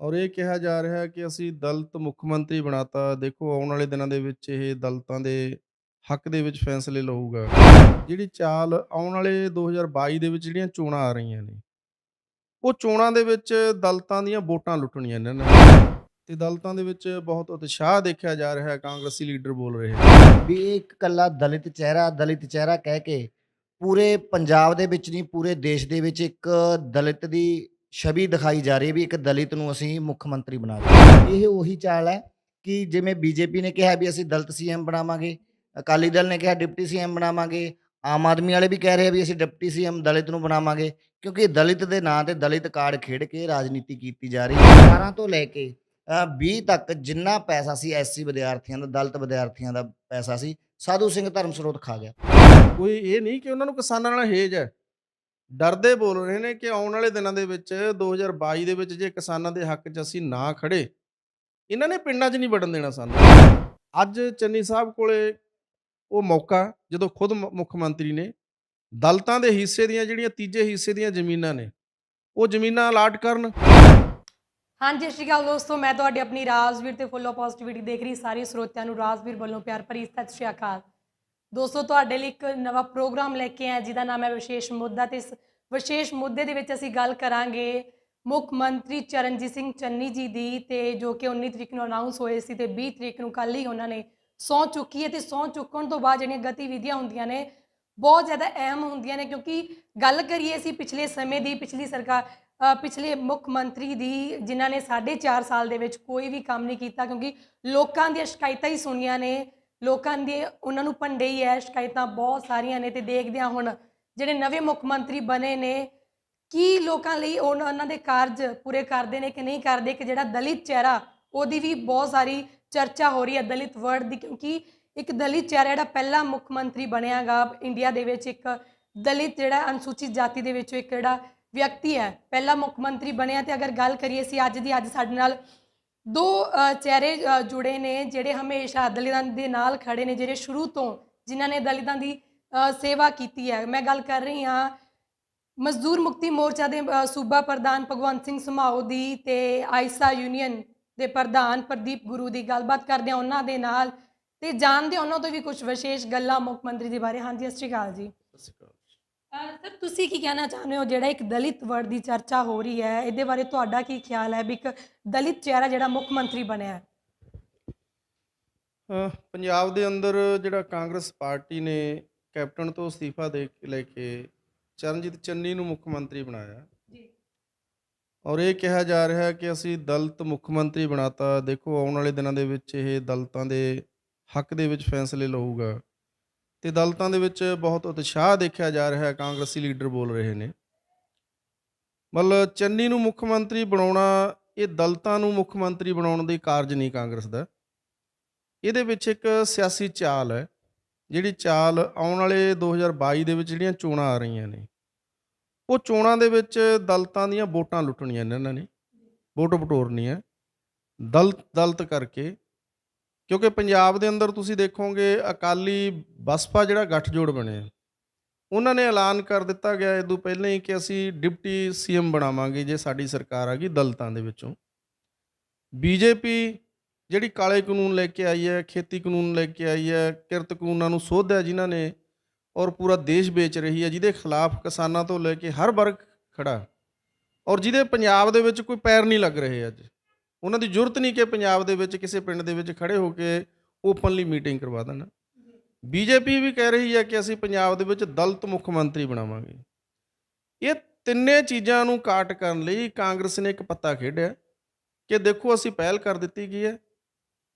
ਔਰ ਇਹ ਕਿਹਾ ਜਾ ਰਿਹਾ ਹੈ ਕਿ ਅਸੀਂ ਦਲਤ ਮੁੱਖ ਮੰਤਰੀ ਬਣਾਤਾ, ਦੇਖੋ ਆਉਣ ਵਾਲੇ ਦਿਨਾਂ ਦੇ ਵਿੱਚ ਇਹ ਦਲਤਾਂ ਦੇ ਹੱਕ ਦੇ ਵਿੱਚ ਫੈਸਲੇ ਲਊਗਾ। ਜਿਹੜੀ ਚਾਲ ਆਉਣ ਵਾਲੇ 2022 ਦੇ ਵਿੱਚ ਜਿਹੜੀਆਂ ਚੋਣਾਂ ਆ ਰਹੀਆਂ ਨੇ, ਉਹ ਚੋਣਾਂ ਦੇ ਵਿੱਚ ਦਲਤਾਂ ਦੀਆਂ ਵੋਟਾਂ ਲੁੱਟਣੀਆਂ ਇਹਨਾਂ ਨੇ। ਤੇ ਦਲਤਾਂ ਦੇ ਵਿੱਚ ਬਹੁਤ ਉਤਸ਼ਾਹ ਦੇਖਿਆ ਜਾ ਰਿਹਾ ਹੈ, ਕਾਂਗਰਸੀ ਲੀਡਰ ਬੋਲ ਰਹੇ ਹਨ ਵੀ ਇਹ ਇੱਕ ਕੱਲਾ ਦਲਿਤ ਚਿਹਰਾ ਦਲਿਤ ਚਿਹਰਾ ਕਹਿ ਕੇ ਪੂਰੇ ਪੰਜਾਬ ਦੇ ਵਿੱਚ ਨਹੀਂ, ਪੂਰੇ ਦੇਸ਼ ਦੇ ਵਿੱਚ ਇੱਕ ਦਲਿਤ ਦੀ ਛਵੀ ਦਿਖਾਈ ਜਾ ਰਹੀ ਹੈ ਵੀ ਇੱਕ ਦਲਿਤ ਨੂੰ ਅਸੀਂ ਮੁੱਖ ਮੰਤਰੀ ਬਣਾ ਦਿੰਦੇ ਇਹ ਉਹੀ ਚਾਲ ਹੈ ਕਿ ਜਿਵੇਂ ਬੀਜੇਪੀ ਨੇ ਕਿਹਾ ਵੀ ਅਸੀਂ ਦਲਿਤ ਸੀਐਮ ਬਣਾਵਾਂਗੇ ਅਕਾਲੀ ਦਲ ਨੇ ਕਿਹਾ ਡਿਪਟੀ ਸੀਐਮ ਬਣਾਵਾਂਗੇ ਆਮ ਆਦਮੀ ਵਾਲੇ ਵੀ ਕਹਿ ਰਹੇ ਆ ਵੀ ਅਸੀਂ ਡਿਪਟੀ ਸੀਐਮ ਦਲਿਤ ਨੂੰ ਬਣਾਵਾਂਗੇ ਕਿਉਂਕਿ ਦਲਿਤ ਦੇ ਨਾਂ ਤੇ ਦਲਿਤ ਕਾਰਡ ਖੇਡ ਕੇ ਰਾਜਨੀਤੀ ਕੀਤੀ ਜਾ ਰਹੀ ਹੈ। 18 ਤੋਂ ਲੈ ਕੇ ਅ, 20 ਤੱਕ ਜਿੰਨਾ ਪੈਸਾ ਸੀ ਐਸਸੀ ਵਿਦਿਆਰਥੀਆਂ ਦਾ ਦਲਿਤ ਵਿਦਿਆਰਥੀਆਂ ਦਾ ਪੈਸਾ ਸੀ ਸਾਧੂ ਸਿੰਘ ਧਰਮ ਸਰੋਤ ਖਾ ਗਿਆ। ਕੋਈ ਇਹ ਨਹੀਂ ਕਿ ਉਹਨਾਂ ਨੂੰ ਕਿਸਾਨਾਂ ਨਾਲ ਹੇਜ ਹੈ। ਡਰਦੇ ਬੋਲ ਰਹੇ ਨੇ ਕਿ ਆਉਣ ਵਾਲੇ ਦਿਨਾਂ ਦੇ ਵਿੱਚ 2022 ਦੇ ਵਿੱਚ ਜੇ ਕਿਸਾਨਾਂ ਦੇ ਹੱਕ 'ਚ ਅਸੀਂ ਨਾ ਖੜੇ ਇਹਨਾਂ ਨੇ ਪਿੰਡਾਂ 'ਚ ਨਹੀਂ ਵੜਨ ਦੇਣਾ ਸਾਨੂੰ। ਅੱਜ ਚੰਨੀ ਸਾਹਿਬ ਕੋਲੇ ਉਹ ਮੌਕਾ, ਜਦੋਂ ਖੁਦ ਮੁੱਖ ਮੰਤਰੀ ਨੇ, ਦਲਤਾਂ ਦੇ ਹਿੱਸੇ ਦੀਆਂ ਜਿਹੜੀਆਂ ਤੀਜੇ ਹਿੱਸੇ ਦੀਆਂ ਜ਼ਮੀਨਾਂ ਨੇ, ਉਹ ਜ਼ਮੀਨਾਂ ਅਲਾਟ ਕਰਨ। ਹਾਂਜੀ, ਸਤਿ ਸ਼੍ਰੀ ਅਕਾਲ ਦੋਸਤੋ, ਮੈਂ ਤੁਹਾਡੀ ਆਪਣੀ ਰਾਜਵੀਰ ਤੇ ਫੁੱਲ ਆਫ ਪੋਜ਼ਿਟਿਵਿਟੀ ਦੇਖ ਰਹੀ ਸਾਰੇ ਸਰੋਤਿਆਂ ਨੂੰ ਰਾਜਵੀਰ ਵੱਲੋਂ ਪਿਆਰ ਭਰੀ ਸਤਿ ਸ਼੍ਰੀ ਅਕਾਲ। ਦੋਸਤੋ, ਤੁਹਾਡੇ ਲਈ ਇੱਕ ਨਵਾਂ ਪ੍ਰੋਗਰਾਮ ਲੈ ਕੇ ਆਏ ਜਿਹਦਾ ਨਾਮ ਹੈ ਵਿਸ਼ੇਸ਼ ਮੁੱਦਾ ਤੇ ਇਸ ਵਿਸ਼ੇਸ਼ ਮੁੱਦੇ ਦੇ ਵਿੱਚ ਅਸੀਂ ਗੱਲ ਕਰਾਂਗੇ ਮੁੱਖ ਮੰਤਰੀ ਚਰਨਜੀਤ ਸਿੰਘ ਚੰਨੀ ਜੀ ਦੀ ਤੇ ਜੋ ਕਿ 19 ਤਰੀਕ ਨੂੰ ਅਨਾਉਂਸ ਹੋਏ ਸੀ ਤੇ 20 ਤਰੀਕ ਨੂੰ ਕੱਲ ਹੀ ਉਹਨਾਂ ਨੇ ਸਹੁੰ ਚੁੱਕੀ ਹੈ ਤੇ ਸਹੁੰ ਚੁੱਕਣ ਤੋਂ ਬਾਅਦ ਜਿਹੜੀਆਂ ਗਤੀਵਿਧੀਆਂ ਹੁੰਦੀਆਂ ਨੇ ਬਹੁਤ ਜ਼ਿਆਦਾ ਅਹਿਮ ਹੁੰਦੀਆਂ ਨੇ ਕਿਉਂਕਿ ਗੱਲ ਕਰੀਏ ਅਸੀਂ ਪਿਛਲੇ ਸਮੇਂ ਦੀ, ਪਿਛਲੀ ਸਰਕਾਰ ਪਿਛਲੇ ਮੁੱਖ ਮੰਤਰੀ ਦੀ ਜਿਨ੍ਹਾਂ ਨੇ 4.5 ਸਾਲ ਦੇ ਵਿੱਚ ਕੋਈ ਵੀ ਕੰਮ ਨਹੀਂ ਕੀਤਾ ਕਿਉਂਕਿ ਲੋਕਾਂ ਦੀਆਂ ਸ਼ਿਕਾਇਤਾਂ ਹੀ ਸੁਣੀਆਂ ਨੇ, ਲੋਕਾਂ ਦੇ ਉਹਨਾਂ ਨੂੰ ਭੰਡੇ ਹੀ ਹੈ ਸ਼ਿਕਾਇਤਾਂ ਬਹੁਤ ਸਾਰੀਆਂ ਨੇ ਤੇ ਦੇਖਦੇ ਹਾਂ ਹੁਣ ਜਿਹੜੇ ਨਵੇਂ ਮੁੱਖ ਮੰਤਰੀ ਬਣੇ ਨੇ, ਕੀ ਲੋਕਾਂ ਲਈ ਉਹਨਾਂ ਦੇ ਕਾਰਜ ਪੂਰੇ ਕਰਦੇ ਨੇ ਕਿ ਨਹੀਂ ਕਰਦੇ? ਕਿ ਜਿਹੜਾ ਦਲਿਤ ਚਿਹਰਾ, ਉਹਦੀ ਵੀ ਬਹੁਤ ਸਾਰੀ ਚਰਚਾ ਹੋ ਰਹੀ ਹੈ ਦਲਿਤ ਵਰਡ ਦੀ, ਕਿਉਂਕਿ ਇੱਕ ਦਲਿਤ ਚਿਹਰਾ ਜਿਹੜਾ ਪਹਿਲਾ ਮੁੱਖ ਮੰਤਰੀ ਬਣਿਆਗਾ, ਇੰਡੀਆ ਦੇ ਵਿੱਚ ਇੱਕ ਦਲਿਤ ਜਿਹੜਾ ਅਨੁਸੂਚਿਤ ਜਾਤੀ ਦੇ ਵਿੱਚੋਂ ਇੱਕ ਜਿਹੜਾ ਵਿਅਕਤੀ ਹੈ, ਪਹਿਲਾ ਮੁੱਖ ਮੰਤਰੀ ਬਣਿਆ। ਤੇ ਅਗਰ ਗੱਲ ਕਰੀਏ ਸੀ ਅੱਜ ਦੀ, ਅੱਜ ਸਾਡੇ ਨਾਲ ਦੋ ਚਿਹਰੇ ਜੁੜੇ ਨੇ, ਜਿਹੜੇ ਹਮੇਸ਼ਾ ਦਲਿਤਾਂ ਦੇ ਨਾਲ ਖੜੇ ਨੇ, ਜਿਹੜੇ ਸ਼ੁਰੂ ਤੋਂ ਜਿਨ੍ਹਾਂ ਨੇ ਦਲਿਤਾਂ ਦੀ ਸੇਵਾ ਕੀਤੀ ਹੈ। ਮੈਂ ਗੱਲ ਕਰ ਰਹੀ ਹਾਂ ਮਜ਼ਦੂਰ ਮੁਕਤੀ ਮੋਰਚਾ ਦੇ ਸੂਬਾ ਪ੍ਰਧਾਨ ਭਗਵੰਤ ਸਿੰਘ ਸਮਾਓ ਦੀ ਤੇ ਆਇਸਾ ਯੂਨੀਅਨ ਦੇ ਪ੍ਰਧਾਨ ਪ੍ਰਦੀਪ ਗੁਰੂ ਦੀ ਗੱਲਬਾਤ ਕਰਦੇ ਹਾਂ ਉਹਨਾਂ ਦੇ ਨਾਲ। ਤੇ ਜਾਣਦੇ ਉਹਨਾਂ ਤੋਂ ਵੀ ਕੁਝ ਵਿਸ਼ੇਸ਼ ਗੱਲਾਂ ਮੁੱਖ ਮੰਤਰੀ ਦੇ ਬਾਰੇ। ਹਾਂਜੀ ਸਤਿ ਸ਼੍ਰੀ ਅਕਾਲ ਜੀ। ਸਰ ਤੁਸੀਂ ਕੀ ਕਹਿਣਾ ਚਾਹੁੰਦੇ ਹੋ? ਜਿਹੜਾ ਇੱਕ ਦਲਿਤ ਵਰਡ ਦੀ ਚਰਚਾ ਹੋ ਰਹੀ ਹੈ ਇਹਦੇ ਬਾਰੇ ਤੁਹਾਡਾ ਕੀ ਖਿਆਲ ਹੈ ਵੀ ਇੱਕ ਦਲਿਤ ਚਿਹਰਾ ਜਿਹੜਾ ਮੁੱਖ ਮੰਤਰੀ ਬਣਿਆ ਹੈ? ਪੰਜਾਬ ਦੇ ਅੰਦਰ ਜਿਹੜਾ ਕਾਂਗਰਸ ਪਾਰਟੀ ਨੇ ਕੈਪਟਨ ਤੋਂ ਅਸਤੀਫਾ ਦੇ ਕੇ ਲੈ ਕੇ ਚਰਨਜੀਤ ਚੰਨੀ ਨੂੰ ਮੁੱਖ ਮੰਤਰੀ ਬਣਾਇਆ। ਜੀ। ਔਰ ਇਹ ਕਿਹਾ ਜਾ ਰਿਹਾ ਹੈ ਕਿ ਅਸੀਂ ਦਲਿਤ ਮੁੱਖ ਮੰਤਰੀ ਬਣਾਤਾ। ਦੇਖੋ ਆਉਣ ਵਾਲੇ ਦਿਨਾਂ ਦੇ ਵਿੱਚ ਇਹ ਦਲਿਤਾਂ ਦੇ ਹੱਕ ਦੇ ਵਿੱਚ ਫੈਸਲੇ ਲਊਗਾ। ਤੇ ਦਲਿਤਾਂ ਦੇ ਵਿੱਚ ਬਹੁਤ ਉਤਸ਼ਾਹ ਦੇਖਿਆ ਜਾ ਰਿਹਾ ਹੈ ਕਾਂਗਰਸੀ ਲੀਡਰ ਬੋਲ ਰਹੇ ਨੇ। ਮਤਲਬ ਚੰਨੀ ਨੂੰ ਮੁੱਖ ਮੰਤਰੀ ਬਣਾਉਣਾ ਇਹ ਦਲਿਤਾਂ ਨੂੰ ਮੁੱਖ ਮੰਤਰੀ ਬਣਾਉਣ ਦੀ ਕਾਰਜ ਨਹੀਂ ਕਾਂਗਰਸ ਦਾ। ਇਹਦੇ ਵਿੱਚ ਇੱਕ ਸਿਆਸੀ ਚਾਲ ਹੈ। ਜਿਹੜੀ ਚਾਲ ਆਉਣ ਵਾਲੇ 2022 ਦੇ ਵਿੱਚ ਜਿਹੜੀਆਂ ਚੋਣਾਂ ਆ ਰਹੀਆਂ ਨੇ, ਉਹ ਚੋਣਾਂ ਦੇ ਵਿੱਚ ਦਲਤਾਂ ਦੀਆਂ ਵੋਟਾਂ ਲੁੱਟਣੀਆਂ ਨੇ ਇਹਨਾਂ ਨੇ, ਵੋਟ ਬਟੋਰਨੀਆਂ ਦਲਤ ਦਲਤ ਕਰਕੇ, ਕਿਉਂਕਿ ਪੰਜਾਬ ਦੇ ਅੰਦਰ ਤੁਸੀਂ ਦੇਖੋਗੇ ਅਕਾਲੀ ਬਸਪਾ ਜਿਹੜਾ ਗੱਠਜੋੜ ਬਣਿਆ ਉਹਨਾਂ ਨੇ ਐਲਾਨ ਕਰ ਦਿੱਤਾ ਗਿਆ ਇਹ ਤੋਂ ਪਹਿਲਾਂ ਹੀ ਕਿ ਅਸੀਂ ਡਿਪਟੀ ਸੀਐਮ ਬਣਾਵਾਂਗੇ ਜੇ ਸਾਡੀ ਸਰਕਾਰ ਆ ਗਈ ਦਲਤਾਂ ਦੇ ਵਿੱਚੋਂ। ਬੀਜੇਪੀ ਜਿਹੜੀ ਕਾਲੇ ਕਾਨੂੰਨ ਲੈ ਕੇ ਆਈ ਹੈ, ਖੇਤੀ ਕਾਨੂੰਨ ਲੈ ਕੇ ਆਈ ਹੈ, ਕਿਰਤ ਕਾਨੂੰਨਾਂ ਨੂੰ ਸੋਧਿਆ ਜਿਨ੍ਹਾਂ ਨੇ ਔਰ ਪੂਰਾ ਦੇਸ਼ ਵੇਚ ਰਹੀ ਹੈ, ਜਿਹਦੇ ਖਿਲਾਫ ਕਿਸਾਨਾਂ ਤੋਂ ਲੈ ਕੇ ਹਰ ਵਰਗ ਖੜਾ ਔਰ ਜਿਹਦੇ ਪੰਜਾਬ ਦੇ ਵਿੱਚ ਕੋਈ ਪੈਰ ਨਹੀਂ ਲੱਗ ਰਹੇ ਅੱਜ। ਉਹਨਾਂ ਦੀ ਜ਼ਰੂਰਤ ਨਹੀਂ ਕਿ ਪੰਜਾਬ ਦੇ ਵਿੱਚ ਕਿਸੇ ਪਿੰਡ ਦੇ ਵਿੱਚ ਖੜੇ ਹੋ ਕੇ ਓਪਨਲੀ ਮੀਟਿੰਗ ਕਰਵਾ ਦੇਣ। ਬੀਜੇਪੀ ਵੀ ਕਹਿ ਰਹੀ ਹੈ ਕਿ ਅਸੀਂ ਪੰਜਾਬ ਦੇ ਵਿੱਚ ਦਲਤ ਮੁੱਖ ਮੰਤਰੀ ਬਣਾਵਾਂਗੇ। ਇਹ ਤਿੰਨੇ ਚੀਜ਼ਾਂ ਨੂੰ ਕਾਟ ਕਰਨ ਲਈ ਕਾਂਗਰਸ ਨੇ ਇੱਕ ਪੱਤਾ ਖੇਡਿਆ ਕਿ ਦੇਖੋ ਅਸੀਂ ਪਹਿਲ ਕਰ ਦਿੱਤੀ ਗਈ ਹੈ।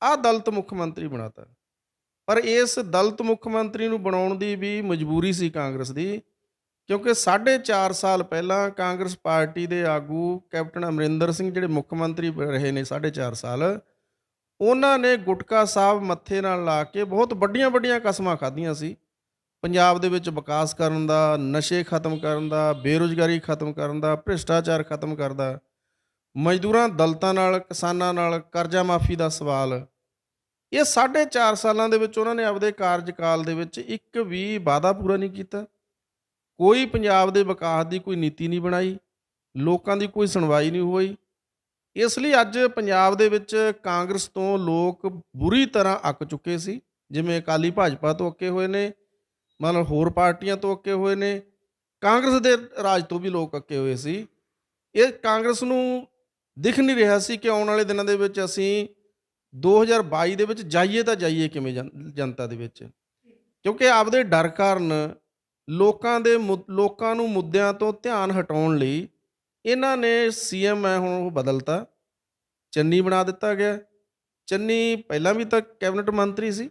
ਆਹ ਦਲਤ ਮੁੱਖ ਮੰਤਰੀ ਬਣਾਤਾ। ਪਰ ਇਸ ਦਲਤ ਮੁੱਖ ਮੰਤਰੀ ਨੂੰ ਬਣਾਉਣ ਦੀ ਵੀ ਮਜਬੂਰੀ ਸੀ ਕਾਂਗਰਸ ਦੀ, ਕਿਉਂਕਿ 4.5 ਸਾਲ ਪਹਿਲਾਂ ਕਾਂਗਰਸ ਪਾਰਟੀ ਦੇ ਆਗੂ ਕੈਪਟਨ ਅਮਰਿੰਦਰ ਸਿੰਘ ਜਿਹੜੇ ਮੁੱਖ ਮੰਤਰੀ ਬ- ਰਹੇ ਨੇ 4.5 ਸਾਲ, ਉਹਨਾਂ ਨੇ ਗੁਟਕਾ ਸਾਹਿਬ ਮੱਥੇ ਨਾਲ ਲਾ ਕੇ ਬਹੁਤ ਵੱਡੀਆਂ ਵੱਡੀਆਂ ਕਸਮਾਂ ਖਾਧੀਆਂ ਸੀ। ਪੰਜਾਬ ਦੇ ਵਿੱਚ ਵਿਕਾਸ ਕਰਨ ਦਾ, ਨਸ਼ੇ ਖਤਮ ਕਰਨ ਦਾ, ਬੇਰੁਜ਼ਗਾਰੀ ਖਤਮ ਕਰਨ ਦਾ, ਭ੍ਰਿਸ਼ਟਾਚਾਰ ਖਤਮ ਕਰਦਾ, ਮਜ਼ਦੂਰਾਂ, ਦਲਤਾਂ ਨਾਲ, ਕਿਸਾਨਾਂ ਨਾਲ ਕਰਜ਼ਾ ਮਾਫੀ ਦਾ ਸਵਾਲ ਇਹ 4.5 ਸਾਲਾਂ ਦੇ ਵਿੱਚ ਉਹਨਾਂ ਨੇ ਆਪਦੇ ਕਾਰਜਕਾਲ ਦੇ ਵਿੱਚ ਇੱਕ ਵੀ ਵਾਅਦਾ ਪੂਰਾ ਨਹੀਂ ਕੀਤਾ। ਕੋਈ ਪੰਜਾਬ ਦੇ ਵਿਕਾਸ ਦੀ ਕੋਈ ਨੀਤੀ ਨਹੀਂ ਬਣਾਈ, ਲੋਕਾਂ ਦੀ ਕੋਈ ਸੁਣਵਾਈ ਨਹੀਂ ਹੋਈ। ਇਸ ਲਈ ਅੱਜ ਪੰਜਾਬ ਦੇ ਵਿੱਚ ਕਾਂਗਰਸ ਤੋਂ ਲੋਕ ਬੁਰੀ ਤਰ੍ਹਾਂ ਅੱਕ ਚੁੱਕੇ ਸੀ, ਜਿਵੇਂ ਅਕਾਲੀ ਭਾਜਪਾ ਤੋਂ ਅੱਕੇ ਹੋਏ ਨੇ ਮਤਲਬ ਹੋਰ ਪਾਰਟੀਆਂ ਤੋਂ ਅੱਕੇ ਹੋਏ ਨੇ, ਕਾਂਗਰਸ ਦੇ ਰਾਜ ਤੋਂ ਵੀ ਲੋਕ ਅੱਕੇ ਹੋਏ ਸੀ। ਇਹ ਕਾਂਗਰਸ ਨੂੰ ਦਿਖ ਨਹੀਂ ਰਿਹਾ ਸੀ ਕਿ ਆਉਣ ਵਾਲੇ ਦਿਨਾਂ ਦੇ ਵਿੱਚ ਅਸੀਂ 2022 ਦੇ ਵਿੱਚ ਜਾਈਏ ਤਾਂ ਜਾਈਏ ਕਿਵੇਂ ਜਨ- ਜਨਤਾ ਦੇ ਵਿੱਚ। ਕਿਉਂਕਿ ਆਪਦੇ ਡਰ ਕਾਰਨ ਲੋਕਾਂ ਦੇ ਲੋਕਾਂ ਨੂੰ ਮੁੱਦਿਆਂ ਤੋਂ ਧਿਆਨ ਹਟਾਉਣ ਲਈ ਇਹਨਾਂ ਨੇ ਸੀਐਮ ਹੈ ਹੁਣ ਉਹ ਬਦਲਤਾ ਚੰਨੀ ਬਣਾ ਦਿੱਤਾ ਗਿਆ। ਚੰਨੀ ਪਹਿਲਾਂ ਵੀ ਤਾਂ ਕੈਬਨਿਟ ਮੰਤਰੀ ਸੀ।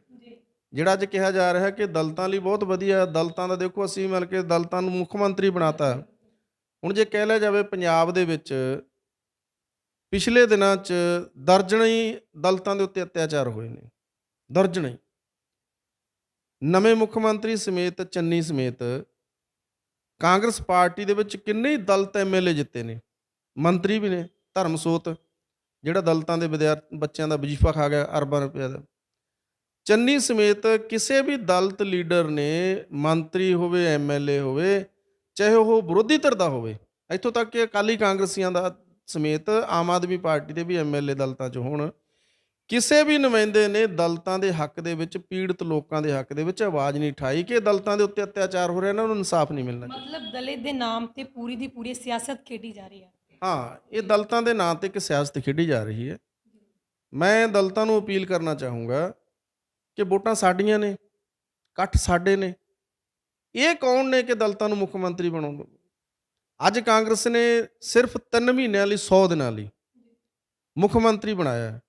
ਜਿਹੜਾ ਅੱਜ ਕਿਹਾ ਜਾ ਰਿਹਾ ਕਿ ਦਲਤਾਂ ਲਈ ਬਹੁਤ ਵਧੀਆ ਦਲਤਾਂ ਦਾ ਦੇਖੋ ਅਸੀਂ ਮਿਲ ਕੇ ਦਲਤਾਂ ਨੂੰ ਮੁੱਖ ਮੰਤਰੀ ਬਣਾਤਾ। ਹੁਣ ਜੇ ਕਹਿ ਲਿਆ ਜਾਵੇ ਪੰਜਾਬ ਦੇ ਵਿੱਚ ਪਿਛਲੇ ਦਿਨਾਂ 'ਚ ਦਰਜਨਾਂ ਹੀ ਦਲਤਾਂ ਦੇ ਉੱਤੇ ਅਤਿਆਚਾਰ ਹੋਏ ਨੇ। ਦਰਜਨਾਂ ਨਵੇਂ ਮੁੱਖ ਮੰਤਰੀ ਸਮੇਤ, ਚੰਨੀ ਸਮੇਤ ਕਾਂਗਰਸ ਪਾਰਟੀ ਦੇ ਵਿੱਚ ਕਿੰਨੇ ਹੀ ਦਲਿਤ ਐਮਐਲਏ ਜਿੱਤੇ ਨੇ। ਮੰਤਰੀ ਵੀ ਨੇ ਧਰਮਸੋਤ ਜਿਹੜਾ ਦਲਤਾਂ ਦੇ ਵਿਦਿਆਰਥੀ ਬੱਚਿਆਂ ਦਾ ਵਜੀਫਾ ਖਾ ਗਿਆ, ਅਰਬਾਂ ਰੁਪਏ ਦਾ। ਚੰਨੀ ਸਮੇਤ ਕਿਸੇ ਵੀ ਦਲਤ ਲੀਡਰ ਨੇ ਮੰਤਰੀ ਹੋਵੇ ਐਮਐਲਏ ਹੋਵੇ, ਚਾਹੇ ਉਹ ਵਿਰੋਧੀ ਧਿਰ ਦਾ ਹੋਵੇ, ਇੱਥੋਂ ਤੱਕ ਕਿ ਅਕਾਲੀ ਕਾਂਗਰਸੀਆਂ ਦਾ ਸਮੇਤ ਆਮ ਆਦਮੀ ਪਾਰਟੀ ਦੇ ਵੀ ਐਮਐਲਏ ਦਲਿਤਾਂ 'ਚ ਹੋਣ ਕਿਸੇ ਵੀ ਨੁਮਾਇੰਦੇ ਨੇ ਦਲਿਤਾਂ ਦੇ ਹੱਕ ਦੇ ਵਿੱਚ ਪੀੜਤ ਲੋਕਾਂ ਦੇ ਹੱਕ ਦੇ ਵਿੱਚ ਆਵਾਜ਼ ਨਹੀਂ ਠਾਈ ਕਿ ਦਲਿਤਾਂ ਦੇ ਉੱਤੇ ਅਤਿਆਚਾਰ ਹੋ ਰਿਹਾ ਇਹਨਾਂ ਨੂੰ ਇਨਸਾਫ ਨਹੀਂ ਮਿਲਣਾ ਮਤਲਬ ਦਲਿਤ ਦੇ ਨਾਮ ਤੇ ਪੂਰੀ ਦੀ ਪੂਰੀ ਸਿਆਸਤ ਖੇਡੀ ਜਾ ਰਹੀ ਹੈ? ਹਾਂ ਇਹ ਦਲਿਤਾਂ ਦੇ ਨਾਂ ਤੇ ਇੱਕ ਸਿਆਸਤ ਖੇਡੀ ਜਾ ਰਹੀ ਹੈ। ਮੈਂ ਦਲਿਤਾਂ ਨੂੰ ਅਪੀਲ ਕਰਨਾ ਚਾਹੂੰਗਾ ਕਿ ਵੋਟਾਂ ਸਾਡੀਆਂ ਨੇ ਇਕੱਠ ਸਾਡੇ ਨੇ। ਇਹ ਕੌਣ ਨੇ ਕਿ ਦਲਿਤਾਂ ਨੂੰ ਮੁੱਖ ਮੰਤਰੀ ਬਣਾਉਣ ਅੱਜ ਕਾਂਗਰਸ ਨੇ ਸਿਰਫ 3 ਮਹੀਨਿਆਂ ਲਈ 100 ਦਿਨਾਂ ਲਈ ਮੁੱਖ ਮੰਤਰੀ ਬਣਾਇਆ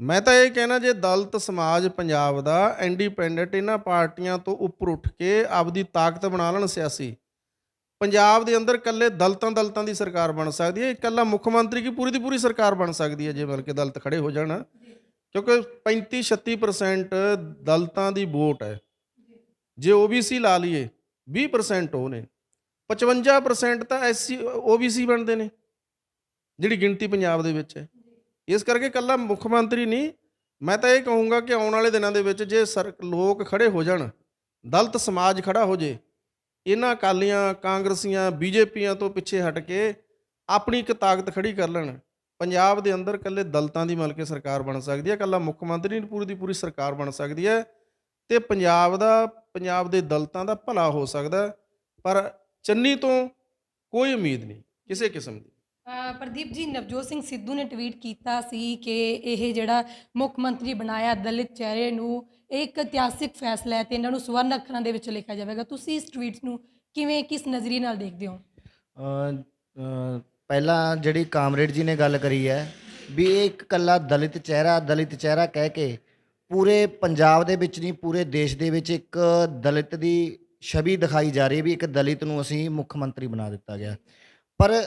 ਮੈਂ ਤਾਂ ਇਹ ਕਹਿਣਾ ਜੇ ਦਲਤ ਸਮਾਜ ਪੰਜਾਬ ਦਾ ਇੰਡੀਪੈਂਡੈਂਟ ਇਹਨਾਂ ਪਾਰਟੀਆਂ ਤੋਂ ਉੱਪਰ ਉੱਠ ਕੇ ਆਪਦੀ ਤਾਕਤ ਬਣਾ ਲੈਣ ਸਿਆਸੀ, ਪੰਜਾਬ ਦੇ ਅੰਦਰ ਇਕੱਲੇ ਦਲਤਾਂ ਦਲਤਾਂ ਦੀ ਸਰਕਾਰ ਬਣ ਸਕਦੀ ਹੈ, ਇਕੱਲਾ ਮੁੱਖ ਮੰਤਰੀ ਕੀ ਪੂਰੀ ਦੀ ਪੂਰੀ ਸਰਕਾਰ ਬਣ ਸਕਦੀ ਹੈ ਜੇ ਬਲਕਿ ਦਲਤ ਖੜੇ ਹੋ ਜਾਣ। ਕਿਉਂਕਿ 35 36% ਦਲਤਾਂ ਦੀ ਵੋਟ ਹੈ। ਜੇ OBC ਲਾ ਲਈਏ 20% ਉਹ ਨੇ। 55% ਤਾਂ ਐਸਸੀ OBC ਬਣਦੇ ਨੇ, ਜਿਹੜੀ ਗਿਣਤੀ ਪੰਜਾਬ ਦੇ ਵਿੱਚ ਹੈ। ਇਸ ਕਰਕੇ ਇਕੱਲਾ ਮੁੱਖ ਮੰਤਰੀ ਨਹੀਂ, ਮੈਂ ਤਾਂ ਇਹ ਕਹੂੰਗਾ ਕਿ ਆਉਣ ਵਾਲੇ ਦਿਨਾਂ ਦੇ ਵਿੱਚ ਜੇ ਸਰ, ਲੋਕ ਖੜੇ ਹੋ ਜਾਣ, ਦਲਤ ਸਮਾਜ ਖੜਾ ਹੋ ਜੇ, ਇਹਨਾਂ ਅਕਾਲੀਆਂ, ਕਾਂਗਰਸੀਆਂ, ਬੀਜੇਪੀਆਂ ਤੋਂ ਪਿੱਛੇ ਹਟ ਕੇ ਆਪਣੀ ਇੱਕ ਤਾਕਤ ਖੜੀ ਕਰ ਲੈਣ, ਪੰਜਾਬ ਦੇ ਅੰਦਰ ਇਕੱਲੇ ਦਲਤਾਂ ਦੀ ਮਿਲ ਕੇ ਸਰਕਾਰ ਬਣ ਸਕਦੀ ਹੈ, ਇਕੱਲਾ ਮੁੱਖ ਮੰਤਰੀ ਨਹੀਂ, ਪੂਰੀ ਦੀ ਪੂਰੀ ਸਰਕਾਰ ਬਣ ਸਕਦੀ ਹੈ, ਤੇ ਪੰਜਾਬ ਦਾ, ਪੰਜਾਬ ਦੇ ਦਲਤਾਂ ਦਾ ਭਲਾ ਹੋ ਸਕਦਾ ਪਰ ਚੰਨੀ ਤੋਂ ਕੋਈ ਉਮੀਦ ਨਹੀਂ ਕਿਸੇ ਕਿਸਮ ਦੀ। ਪ੍ਰਦੀਪ ਜੀ ਨਵਜੋਤ ਸਿੰਘ ਸਿੱਧੂ ਨੇ ਟਵੀਟ ਕੀਤਾ ਸੀ ਕਿ ਇਹ ਜਿਹੜਾ ਮੁੱਖ ਮੰਤਰੀ ਬਣਾਇਆ ਦਲਿਤ ਚਿਹਰੇ ਨੂੰ ਇਹ ਇੱਕ ਇਤਿਹਾਸਿਕ ਫੈਸਲਾ ਹੈ ਤੇ ਇਹਨਾਂ ਨੂੰ ਸਵਰਨ ਅੱਖਰਾਂ ਦੇ ਵਿੱਚ ਲਿਖਿਆ ਜਾਵੇਗਾ। ਤੁਸੀਂ ਇਸ ਟਵੀਟ ਨੂੰ ਕਿਵੇਂ ਕਿਸ ਨਜ਼ਰੀਏ ਨਾਲ ਦੇਖਦੇ ਹੋ? ਪਹਿਲਾਂ ਜਿਹੜੀ ਕਾਮਰੇਡ ਜੀ ਨੇ ਗੱਲ ਕਰੀ ਹੈ ਵੀ ਇਹ ਇੱਕ ਕੱਲਾ ਦਲਿਤ ਚਿਹਰਾ ਦਲਿਤ ਚਿਹਰਾ ਕਹਿ ਕੇ ਪੂਰੇ ਪੰਜਾਬ ਦੇ ਵਿੱਚ ਨਹੀਂ ਪੂਰੇ ਦੇਸ਼ ਦੇ ਵਿੱਚ ਇੱਕ ਦਲਿਤ ਦੀ ਛਵੀ ਦਿਖਾਈ ਜਾ ਰਹੀ ਵੀ ਇੱਕ ਦਲਿਤ ਨੂੰ ਅਸੀਂ ਮੁੱਖ ਮੰਤਰੀ ਬਣਾ ਦਿੱਤਾ ਗਿਆ। ਪਰ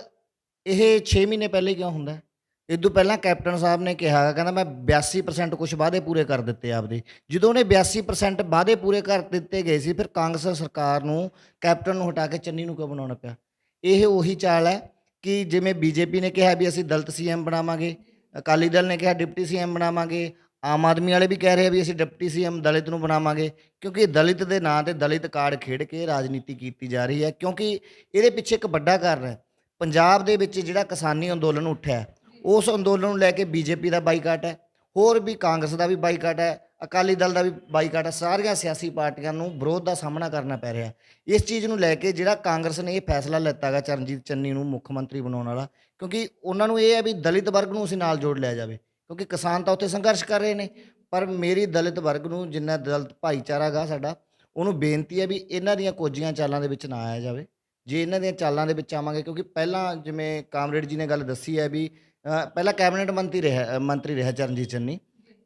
ਇਹ 6 ਮਹੀਨੇ ਪਹਿਲੇ ਕਿਉਂ ਹੁੰਦਾ ਹੈ? ਇਹ ਤੋਂ ਪਹਿਲਾਂ ਕੈਪਟਨ ਸਾਹਿਬ ਨੇ ਕਿਹਾ, ਕਹਿੰਦਾ ਮੈਂ 82% ਕੁਝ ਵਾਅਦੇ ਪੂਰੇ ਕਰ ਦਿੱਤੇ ਆਪਦੇ। ਜਦੋਂ ਉਹਨੇ 82% ਵਾਅਦੇ ਪੂਰੇ ਕਰ ਦਿੱਤੇ ਗਏ ਸੀ, ਫਿਰ ਕਾਂਗਰਸ ਸਰਕਾਰ ਨੂੰ, ਕੈਪਟਨ ਨੂੰ ਹਟਾ ਕੇ ਚੰਨੀ ਨੂੰ ਕਿਉਂ ਬਣਾਉਣਾ ਪਿਆ? ਇਹ ਉਹੀ ਚਾਲ ਹੈ ਕਿ ਜਿਵੇਂ ਬੀਜੇਪੀ ਨੇ ਕਿਹਾ ਵੀ ਅਸੀਂ ਦਲਿਤ ਸੀਐਮ ਬਣਾਵਾਂਗੇ, ਅਕਾਲੀ ਦਲ ਨੇ ਕਿਹਾ ਡਿਪਟੀ ਸੀਐਮ ਬਣਾਵਾਂਗੇ ਆਮ ਆਦਮੀ ਵਾਲੇ ਵੀ ਕਹਿ ਰਹੇ ਆ ਵੀ ਅਸੀਂ ਡਿਪਟੀ ਸੀਐਮ ਦਲਿਤ ਨੂੰ ਬਣਾਵਾਂਗੇ, ਕਿਉਂਕਿ ਦਲਿਤ ਦੇ ਨਾਂ ਤੇ ਦਲਿਤ ਕਾਰਡ ਖੇਡ ਕੇ ਰਾਜਨੀਤੀ ਕੀਤੀ ਜਾ ਰਹੀ ਹੈ, ਕਿਉਂਕਿ ਇਹਦੇ ਪਿੱਛੇ ਇੱਕ ਵੱਡਾ ਕਾਰਨ ਹੈ, ਪੰਜਾਬ ਦੇ ਵਿੱਚ ਜਿਹੜਾ ਕਿਸਾਨੀ ਅੰਦੋਲਨ ਉੱਠਿਆ ਉਸ ਅੰਦੋਲਨ ਨੂੰ ਲੈ ਕੇ ਬੀਜੇਪੀ ਦਾ ਬਾਈਕਾਟ ਹੈ, ਹੋਰ ਵੀ ਕਾਂਗਰਸ ਦਾ ਵੀ ਬਾਈਕਾਟ ਹੈ, ਅਕਾਲੀ ਦਲ ਦਾ ਵੀ ਬਾਈਕਾਟ ਹੈ, ਸਾਰੀਆਂ ਸਿਆਸੀ ਪਾਰਟੀਆਂ ਨੂੰ ਵਿਰੋਧ ਦਾ ਸਾਹਮਣਾ ਕਰਨਾ ਪੈ ਰਿਹਾ ਇਸ ਚੀਜ਼ ਨੂੰ ਲੈ ਕੇ ਜਿਹੜਾ ਕਾਂਗਰਸ ਨੇ ਇਹ ਫੈਸਲਾ ਲੈਤਾਗਾ ਚਰਨਜੀਤ ਚੰਨੀ ਨੂੰ ਮੁੱਖ ਮੰਤਰੀ ਬਣਾਉਣ ਵਾਲਾ, ਕਿਉਂਕਿ ਉਹਨਾਂ ਨੂੰ ਇਹ ਹੈ ਵੀ ਦਲਿਤ ਵਰਗ ਨੂੰ ਅਸੀਂ ਨਾਲ ਜੋੜ ਲਿਆ ਜਾਵੇ। ਕਿਉਂਕਿ ਕਿਸਾਨ ਤਾਂ ਉੱਥੇ ਸੰਘਰਸ਼ ਕਰ ਰਹੇ ਨੇ, ਪਰ ਮੇਰੀ ਦਲਿਤ ਵਰਗ ਨੂੰ ਜਿੰਨਾ ਦਲਿਤ ਭਾਈਚਾਰਾ ਗਾ ਸਾਡਾ, ਉਹਨੂੰ ਬੇਨਤੀ ਹੈ ਵੀ ਇਹਨਾਂ ਦੀਆਂ ਕੋਝੀਆਂ ਚਾਲਾਂ ਦੇ ਵਿੱਚ ਨਾ ਆਇਆ ਜਾਵੇ। ਜੇ ਇਹਨਾਂ ਦੀਆਂ ਚਾਲਾਂ ਦੇ ਵਿੱਚ ਆਵਾਂਗੇ, ਕਿਉਂਕਿ ਪਹਿਲਾਂ ਜਿਵੇਂ ਕਾਮਰੇਡ ਜੀ ਨੇ ਗੱਲ ਦੱਸੀ ਹੈ ਵੀ ਪਹਿਲਾਂ ਕੈਬਨਿਟ ਮੰਤਰੀ ਰਿਹਾ ਮੰਤਰੀ ਰਿਹਾ ਚਰਨਜੀਤ ਚੰਨੀ,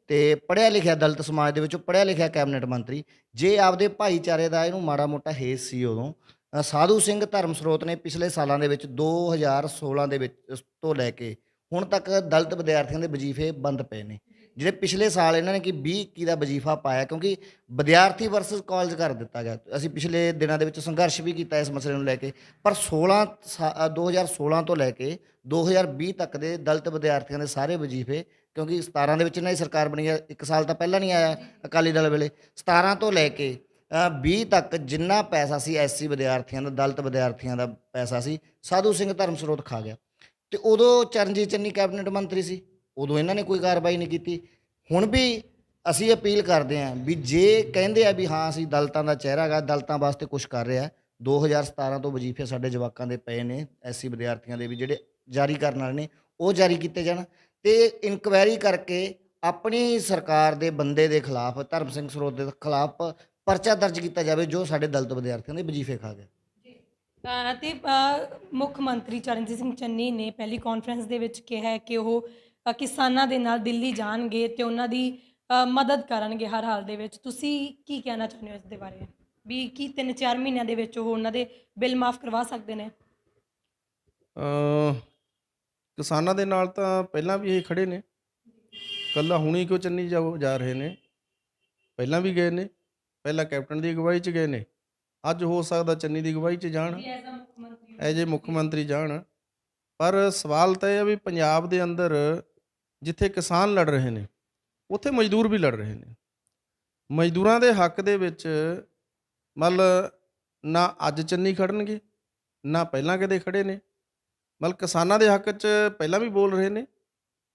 ਤੇ ਪੜ੍ਹਿਆ ਲਿਖਿਆ ਦਲਿਤ ਸਮਾਜ ਦੇ ਵਿੱਚੋਂ ਪੜ੍ਹਿਆ ਲਿਖਿਆ ਕੈਬਨਿਟ ਮੰਤਰੀ, ਜੇ ਆਪਦੇ ਭਾਈਚਾਰੇ ਦਾ ਇਹਨੂੰ ਮਾੜਾ ਮੋਟਾ ਹੇਸ ਸੀ ਉਦੋਂ ਸਾਧੂ ਸਿੰਘ ਧਰਮ ਸਰੋਤ ਨੇ ਪਿਛਲੇ ਸਾਲਾਂ ਦੇ ਵਿੱਚ 2016 ਦੇ ਵਿੱਚ ਤੋਂ ਲੈ ਕੇ ਹੁਣ ਤੱਕ ਦਲਿਤ ਵਿਦਿਆਰਥੀਆਂ ਦੇ ਵਜੀਫੇ ਬੰਦ ਪਏ ਨੇ। ਜਿਹੜੇ ਪਿਛਲੇ ਸਾਲ ਇਹਨਾਂ ਨੇ ਕਿ 20 21 ਦਾ ਵਜੀਫਾ ਪਾਇਆ ਕਿਉਂਕਿ ਵਿਦਿਆਰਥੀ ਵਰਸਸ ਕਾਲਜ ਕਰ ਦਿੱਤਾ ਗਿਆ। ਅਸੀਂ ਪਿਛਲੇ ਦਿਨਾਂ ਦੇ ਵਿੱਚ ਸੰਘਰਸ਼ ਵੀ ਕੀਤਾ ਇਸ ਮਸਲੇ ਨੂੰ ਲੈ ਕੇ ਪਰ 16 ਸਾ- ਅ, 2016 ਤੋਂ ਲੈ ਕੇ 2020 ਤੱਕ ਦੇ ਦਲਿਤ ਵਿਦਿਆਰਥੀਆਂ ਦੇ ਸਾਰੇ ਵਜੀਫੇ ਕਿਉਂਕਿ 17 ਦੇ ਵਿੱਚ ਨਾ ਦੀ ਸਰਕਾਰ ਬਣੀ ਹੈ ਇੱਕ ਸਾਲ ਤਾਂ ਪਹਿਲਾਂ ਨਹੀਂ ਆਇਆ ਅਕਾਲੀ ਦਲ ਵੇਲੇ 17 ਤੋਂ ਲੈ ਕੇ ਅ, 20 ਤੱਕ ਜਿੰਨਾ ਪੈਸਾ ਸੀ ਐਸਸੀ ਵਿਦਿਆਰਥੀਆਂ ਦਾ ਦਲਿਤ ਵਿਦਿਆਰਥੀਆਂ ਦਾ ਪੈਸਾ ਸੀ ਸਾਧੂ ਸਿੰਘ ਧਰਮ ਸਰੋਤ ਖਾ ਗਿਆ। ਤੇ ਉਦੋਂ ਚਰਨਜੀਤ ਚੰਨੀ ਕੈਬਨਿਟ ਮੰਤਰੀ ਸੀ, ਉਦੋਂ ਇਹਨਾਂ ਨੇ ਕੋਈ ਕਾਰਵਾਈ ਨਹੀਂ ਕੀਤੀ। ਹੁਣ ਵੀ ਅਸੀਂ ਅਪੀਲ ਕਰਦੇ ਹਾਂ ਵੀ ਜੇ ਕਹਿੰਦੇ ਆ ਵੀ ਹਾਂ ਅਸੀਂ ਦਲਤਾਂ ਦਾ ਚਿਹਰਾ ਗਾ ਦਲਤਾਂ ਵਾਸਤੇ ਕੁਝ ਕਰ ਰਿਹਾ 2017 ਤੋਂ ਵਜ਼ੀਫੇ ਸਾਡੇ ਜਵਾਕਾਂ ਦੇ ਪਏ ਨੇ, ਐਸਸੀ ਵਿਦਿਆਰਥੀਆਂ ਦੇ ਵੀ ਜਿਹੜੇ ਜਾਰੀ ਕਰਨ ਵਾਲੇ ਨੇ, ਉਹ ਜਾਰੀ ਕੀਤੇ ਜਾਣ ਤੇ ਇਨਕੁਆਇਰੀ ਕਰਕੇ ਆਪਣੀ ਸਰਕਾਰ ਦੇ ਬੰਦੇ ਦੇ ਖਿਲਾਫ, ਧਰਮ ਸਿੰਘ ਸਰੋਤ ਦੇ ਖਿਲਾਫ ਪਰਚਾ ਦਰਜ ਕੀਤਾ ਜਾਵੇ ਜੋ ਸਾਡੇ ਦਲਤ ਵਿਦਿਆਰਥੀਆਂ ਦੇ ਵਜ਼ੀਫੇ ਖਾ ਗਿਆ ਤੇ ਮੁੱਖ ਮੰਤਰੀ ਚਰਨਜੀਤ ਸਿੰਘ ਚੰਨੀ ਨੇ ਪਹਿਲੀ ਕਾਨਫਰੰਸ ਦੇ ਵਿੱਚ ਕਿਹਾ ਕਿ ਉਹ ਕਿਸਾਨਾਂ ਦੇ ਨਾਲ ਦਿੱਲੀ ਜਾਣਗੇ ਤੇ ਉਹਨਾਂ ਦੀ ਮਦਦ ਕਰਨਗੇ ਹਰ ਹਾਲ ਦੇ ਵਿੱਚ। ਤੁਸੀਂ ਕੀ ਕਹਿਣਾ ਚਾਹੁੰਦੇ ਹੋ ਇਸ ਦੇ ਬਾਰੇ? ਵੀ ਕੀ 3-4 ਮਹੀਨਿਆਂ ਦੇ ਵਿੱਚ ਉਹ ਉਹਨਾਂ ਦੇ ਬਿੱਲ ਮਾਫ ਕਰਵਾ ਸਕਦੇ ਨੇ? ਅ ਕਿਸਾਨਾਂ ਦੇ ਨਾਲ ਤਾਂ ਪਹਿਲਾਂ ਵੀ ਇਹ ਖੜੇ ਨੇ। ਕੱਲਾ ਹੁਣੀ ਕਿਉਂ ਚੰਨੀ ਜਾ ਜਾ ਰਹੇ ਨੇ। ਪਹਿਲਾਂ ਵੀ ਗਏ ਨੇ। ਪਹਿਲਾਂ ਕੈਪਟਨ ਦੀ ਅਗਵਾਈ 'ਚ ਗਏ ਨੇ। ਅੱਜ ਹੋ ਸਕਦਾ ਚੰਨੀ ਦੀ ਅਗਵਾਈ 'ਚ ਜਾਣ ਐਜ਼ ਅ ਮੁੱਖ ਮੰਤਰੀ ਜਾਣ। ਪਰ ਸਵਾਲ ਤਾਂ ਇਹ ਆ ਵੀ ਪੰਜਾਬ ਦੇ ਅੰਦਰ ਜਿੱਥੇ ਕਿਸਾਨ ਲੜ ਰਹੇ ਨੇ ਉੱਥੇ ਮਜ਼ਦੂਰ ਵੀ ਲੜ ਰਹੇ ਨੇ। ਮਜ਼ਦੂਰਾਂ ਦੇ ਹੱਕ ਦੇ ਵਿੱਚ ਮਤਲਬ ਨਾ ਅੱਜ ਚੰਨੀ ਖੜਨਗੇ ਨਾ ਪਹਿਲਾਂ ਕਦੇ ਖੜੇ ਨੇ। ਮਤਲਬ ਕਿਸਾਨਾਂ ਦੇ ਹੱਕ 'ਚ ਪਹਿਲਾਂ ਵੀ ਬੋਲ ਰਹੇ ਨੇ।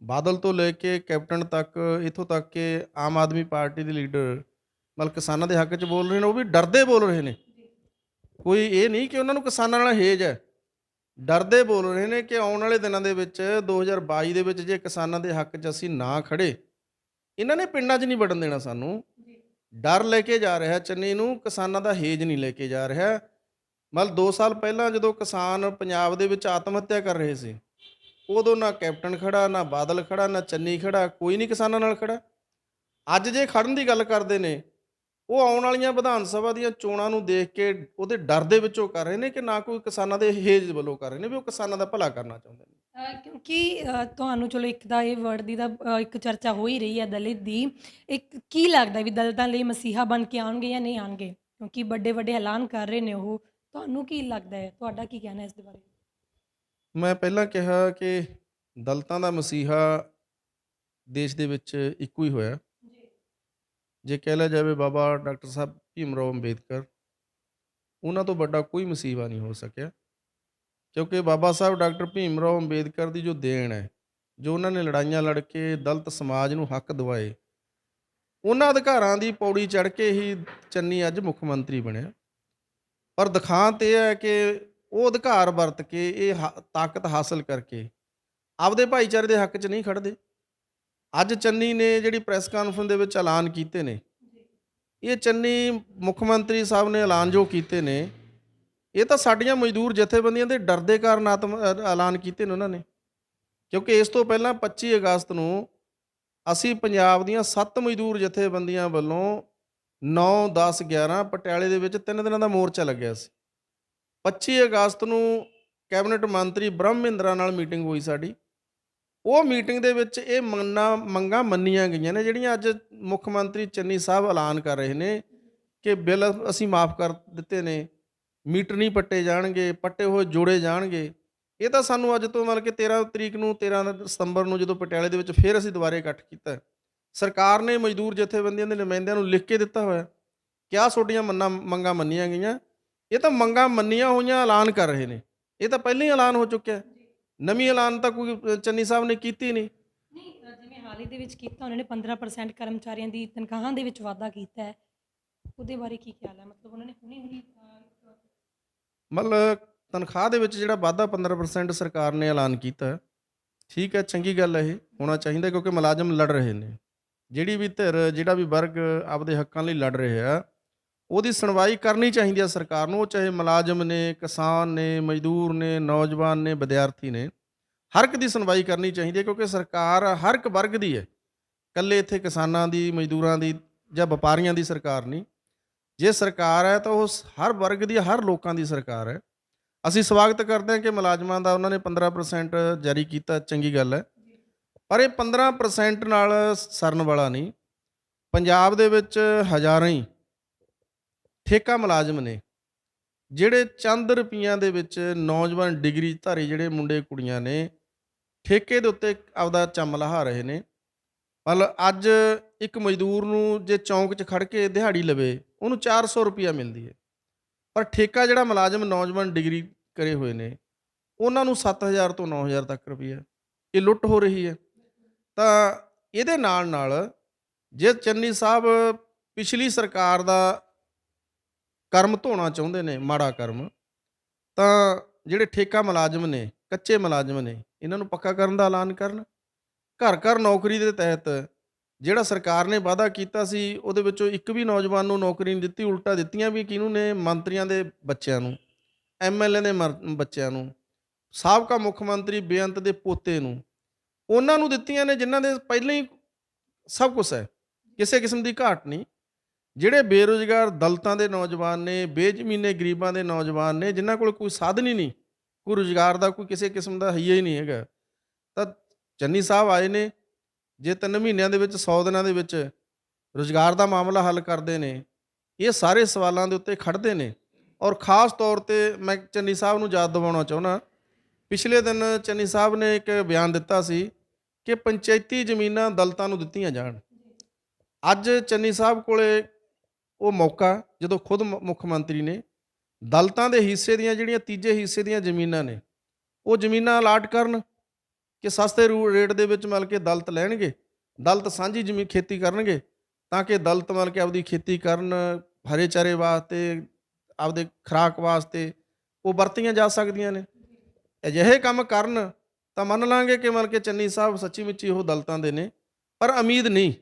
ਬਾਦਲ ਤੋਂ ਲੈ ਕੇ ਕੈਪਟਨ ਤੱਕ ਇਥੋਂ ਤੱਕ ਕਿ ਆਮ ਆਦਮੀ ਪਾਰਟੀ ਦੇ ਲੀਡਰ ਮਤਲਬ ਕਿਸਾਨਾਂ ਦੇ ਹੱਕ 'ਚ ਬੋਲ ਰਹੇ ਨੇ ਉਹ ਵੀ ਡਰਦੇ ਬੋਲ ਰਹੇ ਨੇ। ਕੋਈ ਇਹ ਨਹੀਂ ਕਿ ਉਹਨਾਂ ਨੂੰ ਕਿਸਾਨਾਂ ਨਾਲ ਹੇਜ ਹੈ। ਡਰਦੇ ਬੋਲ ਰਹੇ ਨੇ ਕਿ ਆਉਣ ਵਾਲੇ ਦਿਨਾਂ ਦੇ ਵਿੱਚ 2022 ਦੇ ਵਿੱਚ ਜੇ ਕਿਸਾਨਾਂ ਦੇ ਹੱਕ 'ਚ ਅਸੀਂ ਨਾ ਖੜੇ ਇਹਨਾਂ ਨੇ ਪਿੰਡਾਂ 'ਚ ਨਹੀਂ ਵੜਨ ਦੇਣਾ ਸਾਨੂੰ। ਡਰ ਲੈ ਕੇ ਜਾ ਰਿਹਾ ਚੰਨੀ ਨੂੰ ਕਿਸਾਨਾਂ ਦਾ ਹੇਜ ਨਹੀਂ ਲੈ ਕੇ ਜਾ ਰਿਹਾ। ਮਤਲਬ 2 ਸਾਲ ਪਹਿਲਾਂ ਜਦੋਂ ਕਿਸਾਨ ਪੰਜਾਬ ਦੇ ਵਿੱਚ ਆਤਮ ਹੱਤਿਆ ਕਰ ਰਹੇ ਸੀ ਉਦੋਂ ਨਾ ਕੈਪਟਨ ਖੜਾ ਨਾ ਬਾਦਲ ਖੜਾ ਨਾ ਚੰਨੀ ਖੜਾ ਕੋਈ ਨਹੀਂ ਕਿਸਾਨਾਂ ਨਾਲ ਖੜਾ। ਅੱਜ ਜੇ ਖੜਨ ਦੀ ਗੱਲ ਕਰਦੇ ਨੇ ਉਹ ਆਉਣ ਵਾਲੀਆਂ ਵਿਧਾਨ ਸਭਾ ਦੀਆਂ ਚੋਣਾਂ ਨੂੰ ਦੇਖ ਕੇ ਉਹਦੇ ਡਰ ਦੇ ਵਿੱਚੋਂ ਕਰ ਰਹੇ ਨੇ ਕਿ ਨਾ ਕੋਈ ਕਿਸਾਨਾਂ ਦੇ ਹੇਜ ਵੱਲੋਂ ਕਰ ਰਹੇ ਨੇ ਵੀ ਉਹ ਕਿਸਾਨਾਂ ਦਾ ਭਲਾ ਕਰਨਾ ਚਾਹੁੰਦੇ ਨੇ। ਕਿਉਂਕਿ ਤੁਹਾਨੂੰ ਚਲੋ ਇੱਕ ਦਾ ਇਹ ਵਰਡ ਦੀ ਅ, ਇੱਕ ਚਰਚਾ ਹੋ ਹੀ ਰਹੀ ਹੈ ਦਲਿਤ ਦੀ। ਇੱਕ ਕੀ ਲੱਗਦਾ ਵੀ ਦਲਿਤਾਂ ਲਈ ਮਸੀਹਾ ਬਣ ਕੇ ਆਉਣਗੇ ਜਾਂ ਨਹੀਂ ਆਉਣਗੇ? ਕਿਉਂਕਿ ਵੱਡੇ ਵੱਡੇ ਐਲਾਨ ਕਰ ਰਹੇ ਨੇ ਉਹ। ਤੁਹਾਨੂੰ ਕੀ ਲੱਗਦਾ ਹੈ? ਤੁਹਾਡਾ ਕੀ ਕਹਿਣਾ ਇਸ ਦੇ ਬਾਰੇ? ਮੈਂ ਪਹਿਲਾਂ ਕਿਹਾ ਕਿ ਦਲਤਾਂ ਦਾ ਮਸੀਹਾ ਦੇਸ਼ ਦੇ ਵਿੱਚ ਇੱਕੋ ਹੀ ਹੋਇਆ। ਜੇ ਕਹਿ ਲਿਆ ਜਾਵੇ ਬਾਬਾ ਡਾਕਟਰ ਸਾਹਿਬ ਭੀਮ ਰਾਓ ਅੰਬੇਦਕਰ, ਉਹਨਾਂ ਤੋਂ ਵੱਡਾ ਕੋਈ ਮਸੀਬਾ ਨਹੀਂ ਹੋ ਸਕਿਆ। ਕਿਉਂਕਿ ਬਾਬਾ ਸਾਹਿਬ ਡਾਕਟਰ ਭੀਮ ਰਾਓ ਅੰਬੇਦਕਰ ਦੀ ਜੋ ਦੇਣ ਹੈ, ਜੋ ਉਹਨਾਂ ਨੇ ਲੜਾਈਆਂ ਲੜ ਕੇ ਦਲਿਤ ਸਮਾਜ ਨੂੰ ਹੱਕ ਦਿਵਾਏ, ਉਹਨਾਂ ਅਧਿਕਾਰਾਂ ਦੀ ਪੌੜੀ ਚੜ੍ਹ ਕੇ ਹੀ ਚੰਨੀ ਅੱਜ ਮੁੱਖ ਮੰਤਰੀ ਬਣਿਆ। ਪਰ ਦਿਖਾਂਤ ਇਹ ਹੈ ਕਿ ਉਹ ਅਧਿਕਾਰ ਵਰਤ ਕੇ ਇਹ ਹ- ਤਾਕਤ ਹਾਸਲ ਕਰਕੇ ਆਪਦੇ ਭਾਈਚਾਰੇ ਦੇ ਹੱਕ 'ਚ ਨਹੀਂ ਖੜਦੇ ਅੱਜ ਚੰਨੀ ਨੇ ਜਿਹੜੀ ਪ੍ਰੈਸ ਕਾਨਫਰੰਸ ਦੇ ਵਿੱਚ ਐਲਾਨ ਕੀਤੇ ਨੇ, ਇਹ ਚੰਨੀ ਮੁੱਖ ਮੰਤਰੀ ਸਾਹਿਬ ਨੇ ਐਲਾਨ ਜੋ ਕੀਤੇ ਨੇ, ਇਹ ਤਾਂ ਸਾਡੀਆਂ ਮਜ਼ਦੂਰ ਜਥੇਬੰਦੀਆਂ ਦੇ ਡਰ ਦੇ ਕਾਰਨ ਆਤਮ ਐਲਾਨ ਕੀਤੇ ਨੇ ਉਹਨਾਂ ਨੇ। ਕਿਉਂਕਿ ਇਸ ਤੋਂ ਪਹਿਲਾਂ 25 ਅਗਸਤ ਨੂੰ ਅਸੀਂ ਪੰਜਾਬ ਦੀਆਂ 7 ਮਜ਼ਦੂਰ ਜਥੇਬੰਦੀਆਂ ਵੱਲੋਂ 9 10 11 ਪਟਿਆਲੇ ਦੇ ਵਿੱਚ ਤਿੰਨ ਦਿਨਾਂ ਦਾ ਮੋਰਚਾ ਲੱਗਿਆ ਸੀ। 25 ਅਗਸਤ ਨੂੰ ਕੈਬਨਿਟ ਮੰਤਰੀ ਬ੍ਰਹਮ ਮਹਿੰਦਰਾ ਨਾਲ ਮੀਟਿੰਗ ਹੋਈ ਸਾਡੀ। ਉਹ ਮੀਟਿੰਗ ਦੇ ਵਿੱਚ ਇਹ ਮੰਗਾਂ ਮੰਗਾਂ ਮੰਨੀਆਂ ਗਈਆਂ ਨੇ, ਜਿਹੜੀਆਂ ਅੱਜ ਮੁੱਖ ਮੰਤਰੀ ਚੰਨੀ ਸਾਹਿਬ ਐਲਾਨ ਕਰ ਰਹੇ ਨੇ ਕਿ ਬਿੱਲ ਅਸੀਂ ਮਾਫ ਕਰ ਦਿੱਤੇ ਨੇ, ਮੀਟਰ ਨਹੀਂ ਪੱਟੇ ਜਾਣਗੇ, ਪੱਟੇ ਹੋਏ ਜੋੜੇ ਜਾਣਗੇ। ਇਹ ਤਾਂ ਸਾਨੂੰ ਅੱਜ ਤੋਂ ਮਤਲਬ ਕਿ 13 ਤਰੀਕ ਨੂੰ 13 ਸਤੰਬਰ ਨੂੰ ਜਦੋਂ ਪਟਿਆਲੇ ਦੇ ਵਿੱਚ ਫਿਰ ਅਸੀਂ ਦੁਬਾਰੇ ਇਕੱਠ ਕੀਤਾ। ਸਰਕਾਰ ਨੇ ਮਜ਼ਦੂਰ ਜਥੇਬੰਦੀਆਂ ਦੇ ਨੁਮਾਇੰਦਿਆਂ ਨੂੰ ਲਿਖ ਕੇ ਦਿੱਤਾ ਹੋਇਆ। ਕਿਆ ਤੁਹਾਡੀਆਂ ਮੰਨਾ, ਮੰਗਾਂ ਮੰਨੀਆਂ ਗਈਆਂ? ਇਹ ਤਾਂ ਮੰਗਾਂ ਮੰਨੀਆਂ ਹੋਈਆਂ ਐਲਾਨ ਕਰ ਰਹੇ ਨੇ। ਇਹ ਤਾਂ ਪਹਿਲਾਂ ਹੀ ਐਲਾਨ ਹੋ ਚੁੱਕਿਆ। ਨਵੀਂ ਐਲਾਨ ਤਾਂ ਕੋਈ ਚੰਨੀ ਸਾਹਿਬ ਨੇ ਕੀਤੀ ਨਹੀਂ। ਨਹੀਂ ਅ, ਜਿਵੇਂ ਹਾਲ ਹੀ ਦੇ ਵਿੱਚ ਕੀਤਾ ਉਹਨਾਂ ਨੇ 15% ਕਰਮਚਾਰੀਆਂ ਦੀ ਤਨਖਾਹਾਂ ਦੇ ਵਿੱਚ ਵਾਧਾ ਕੀਤਾ ਹੈ। ਉਹਦੇ ਬਾਰੇ ਕੀ ਖਿਆਲ ਹੈ? ਮਤਲਬ ਉਹਨਾਂ ਨੇ ਹੁਣੇ ਹੁਣੀ ਮਤਲਬ ਤਨਖਾਹ ਦੇ ਵਿੱਚ ਜਿਹੜਾ ਵਾਧਾ 15% ਸਰਕਾਰ ਨੇ ਐਲਾਨ ਕੀਤਾ ਠੀਕ ਹੈ ਚੰਗੀ ਗੱਲ ਹੈ ਇਹ ਹੋਣਾ ਚਾਹੀਦਾ ਕਿਉਂਕਿ ਮੁਲਾਜ਼ਮ ਲੜ ਰਹੇ ਨੇ। ਜਿਹੜੀ ਵੀ ਧਿਰ ਜਿਹੜਾ ਵੀ ਵਰਗ ਆਪਦੇ ਹੱਕਾਂ ਲਈ ਲੜ ਰਿਹਾ ਉਹਦੀ ਸੁਣਵਾਈ ਕਰਨੀ ਚਾਹੀਦੀ ਹੈ ਸਰਕਾਰ ਨੂੰ, ਉਹ ਚਾਹੇ ਮੁਲਾਜ਼ਮ ਨੇ, ਕਿਸਾਨ ਨੇ, ਮਜ਼ਦੂਰ ਨੇ, ਨੌਜਵਾਨ ਨੇ, ਵਿਦਿਆਰਥੀ ਨੇ, ਹਰ ਇੱਕ ਦੀ ਸੁਣਵਾਈ ਕਰਨੀ ਚਾਹੀਦੀ ਹੈ ਕਿਉਂਕਿ ਸਰਕਾਰ ਹਰ ਇੱਕ ਵਰਗ ਦੀ ਹੈ। ਇਕੱਲੇ ਇੱਥੇ ਕਿਸਾਨਾਂ ਦੀ, ਮਜ਼ਦੂਰਾਂ ਦੀ ਜਾਂ ਵਪਾਰੀਆਂ ਦੀ ਸਰਕਾਰ ਨਹੀਂ। ਜੇ ਸਰਕਾਰ ਹੈ ਤਾਂ ਉਹ ਹਰ ਵਰਗ ਦੀ, ਹਰ ਲੋਕਾਂ ਦੀ ਸਰਕਾਰ ਹੈ। ਅਸੀਂ ਸਵਾਗਤ ਕਰਦੇ ਹਾਂ ਕਿ ਮੁਲਾਜ਼ਮਾਂ ਦਾ ਉਹਨਾਂ ਨੇ 15% ਜਾਰੀ ਕੀਤਾ, ਚੰਗੀ ਗੱਲ ਹੈ। ਪਰ ਇਹ 15% ਨਾਲ ਸਰਨ ਵਾਲਾ ਨਹੀਂ। ਪੰਜਾਬ ਦੇ ਵਿੱਚ ਹਜ਼ਾਰਾਂ ਹੀ ਠੇਕਾ ਮੁਲਾਜ਼ਮ ਨੇ, ਜਿਹੜੇ ਚੰਦ ਰੁਪਈਆਂ ਦੇ ਵਿੱਚ ਨੌਜਵਾਨ ਡਿਗਰੀ ਧਾਰੀ ਜਿਹੜੇ ਮੁੰਡੇ ਕੁੜੀਆਂ ਨੇ, ਠੇਕੇ ਦੇ ਉੱਤੇ ਆਪਦਾ ਚੰਮ ਲਹਾ ਰਹੇ ਨੇ। ਮਤਲਬ ਅੱਜ ਇੱਕ ਮਜ਼ਦੂਰ ਨੂੰ ਜੇ ਚੌਂਕ 'ਚ ਖੜ ਕੇ ਦਿਹਾੜੀ ਲਵੇ, ਉਹਨੂੰ 400 ਰੁਪਈਆ ਮਿਲਦੀ ਹੈ। ਪਰ ਠੇਕਾ ਜਿਹੜਾ ਮੁਲਾਜ਼ਮ ਨੌਜਵਾਨ ਡਿਗਰੀ ਕਰੇ ਹੋਏ ਨੇ, ਉਹਨਾਂ ਨੂੰ 7000 ਤੋਂ 9000 ਤੱਕ ਰੁਪਈਆ, ਇਹ ਲੁੱਟ ਹੋ ਰਹੀ ਹੈ। ਤਾਂ ਇਹਦੇ ਨਾਲ ਨਾਲ ਜੇ ਚੰਨੀ ਸਾਹਿਬ ਪਿਛਲੀ ਸਰਕਾਰ ਦਾ ਕਰਮ ਧੋਣਾ ਚਾਹੁੰਦੇ ਨੇ, ਮਾੜਾ ਕਰਮ, ਤਾਂ ਜਿਹੜੇ ਠੇਕਾ ਮੁਲਾਜ਼ਮ ਨੇ, ਕੱਚੇ ਮੁਲਾਜ਼ਮ ਨੇ, ਇਹਨਾਂ ਨੂੰ ਪੱਕਾ ਕਰਨ ਦਾ ਐਲਾਨ ਕਰਨ। ਘਰ ਘਰ ਨੌਕਰੀ ਦੇ ਤਹਿਤ ਜਿਹੜਾ ਸਰਕਾਰ ਨੇ ਵਾਅਦਾ ਕੀਤਾ ਸੀ, ਉਹਦੇ ਵਿੱਚੋਂ ਇੱਕ ਵੀ ਨੌਜਵਾਨ ਨੂੰ ਨੌਕਰੀ ਨਹੀਂ ਦਿੱਤੀ, ਉਲਟਾ ਦਿੱਤੀਆਂ ਵੀ ਕਿਹਨੂੰ ਨੇ? ਮੰਤਰੀਆਂ ਦੇ ਬੱਚਿਆਂ ਨੂੰ ਐਮਐਲਏ ਦੇ ਮਰ- ਬੱਚਿਆਂ ਨੂੰ, ਸਾਬਕਾ ਮੁੱਖ ਮੰਤਰੀ ਬੇਅੰਤ ਦੇ ਪੋਤੇ ਨੂੰ। ਉਹਨਾਂ ਨੂੰ ਦਿੱਤੀਆਂ ਨੇ, ਜਿਨ੍ਹਾਂ ਦੇ ਪਹਿਲਾਂ ਹੀ ਸਭ ਕੁਝ ਹੈ, ਕਿਸੇ ਕਿਸਮ ਦੀ ਘਾਟ ਨਹੀਂ। ਜਿਹੜੇ ਬੇਰੁਜ਼ਗਾਰ ਦਲਤਾਂ ਦੇ ਨੌਜਵਾਨ ਨੇ, ਬੇਜ਼ਮੀਨੇ ਗਰੀਬਾਂ ਦੇ ਨੌਜਵਾਨ ਨੇ, ਜਿਨ੍ਹਾਂ ਕੋਲ ਕੋਈ ਸਾਧਨ ਹੀ ਨਹੀਂ, ਕੋਈ ਰੁਜ਼ਗਾਰ ਦਾ ਕੋਈ ਕਿਸੇ ਕਿਸਮ ਦਾ ਹਈਆ ਹੀ ਨਹੀਂ ਹੈਗਾ। ਤਾਂ ਚੰਨੀ ਸਾਹਿਬ ਆਏ ਨੇ, ਜੇ ਤਿੰਨ ਮਹੀਨਿਆਂ ਦੇ ਵਿੱਚ 100 ਦਿਨਾਂ ਦੇ ਵਿੱਚ ਰੁਜ਼ਗਾਰ ਦਾ ਮਾਮਲਾ ਹੱਲ ਕਰਦੇ ਨੇ, ਇਹ ਸਾਰੇ ਸਵਾਲਾਂ ਦੇ ਉੱਤੇ ਖੜਦੇ ਨੇ। ਔਰ ਖਾਸ ਤੌਰ ਤੇ ਮੈਂ ਚੰਨੀ ਸਾਹਿਬ ਨੂੰ ਯਾਦ ਦਿਵਾਉਣਾ ਚਾਹੁੰਦਾ, ਪਿਛਲੇ ਦਿਨ ਚੰਨੀ ਸਾਹਿਬ ਨੇ ਇੱਕ ਬਿਆਨ ਦਿੱਤਾ ਸੀ ਕਿ ਪੰਚਾਇਤੀ ਜ਼ਮੀਨਾਂ ਦਲਤਾਂ ਨੂੰ ਦਿੱਤੀਆਂ ਜਾਣ। ਅੱਜ ਚੰਨੀ ਸਾਹਿਬ ਕੋਲੇ ਉਹ ਮੌਕਾ ਜਦੋਂ ਖੁਦ ਮ- ਮੁੱਖ ਮੰਤਰੀ ਨੇ ਦਲਤਾਂ ਦੇ ਹਿੱਸੇ ਦੀਆਂ ਜਿਹੜੀਆਂ ਤੀਜੇ ਹਿੱਸੇ ਦੀਆਂ ਜ਼ਮੀਨਾਂ ਨੇ, ਉਹ ਜ਼ਮੀਨਾਂ ਅਲਾਟ ਕਰਨ ਕਿ ਸਸਤੇ ਰੂ ਰੇਟ ਦੇ ਵਿੱਚ ਮਿਲ ਕੇ ਦਲਤ ਲੈਣਗੇ, ਦਲਤ ਸਾਂਝੀ ਜ਼ਮੀਨ ਖੇਤੀ ਕਰਨਗੇ, ਤਾਂ ਕਿ ਦਲਤ ਮਿਲ ਕੇ ਆਪਦੀ ਖੇਤੀ ਕਰਨ ਹਰੇ ਚਾਰੇ ਵਾਸਤੇ, ਆਪਦੇ ਖੁਰਾਕ ਵਾਸਤੇ ਉਹ ਵਰਤੀਆਂ ਜਾ ਸਕਦੀਆਂ ਨੇ। ਅਜਿਹੇ ਕੰਮ ਕਰਨ ਤਾਂ ਮੰਨ ਲਾਂਗੇ ਕਿ ਮਤਲਬ ਕੇ ਚੰਨੀ ਸਾਹਿਬ ਸੱਚੀ ਮੁੱਚੀ ਉਹ ਦਲਤਾਂ ਦੇ ਨੇ, ਪਰ ਉਮੀਦ ਨਹੀਂ,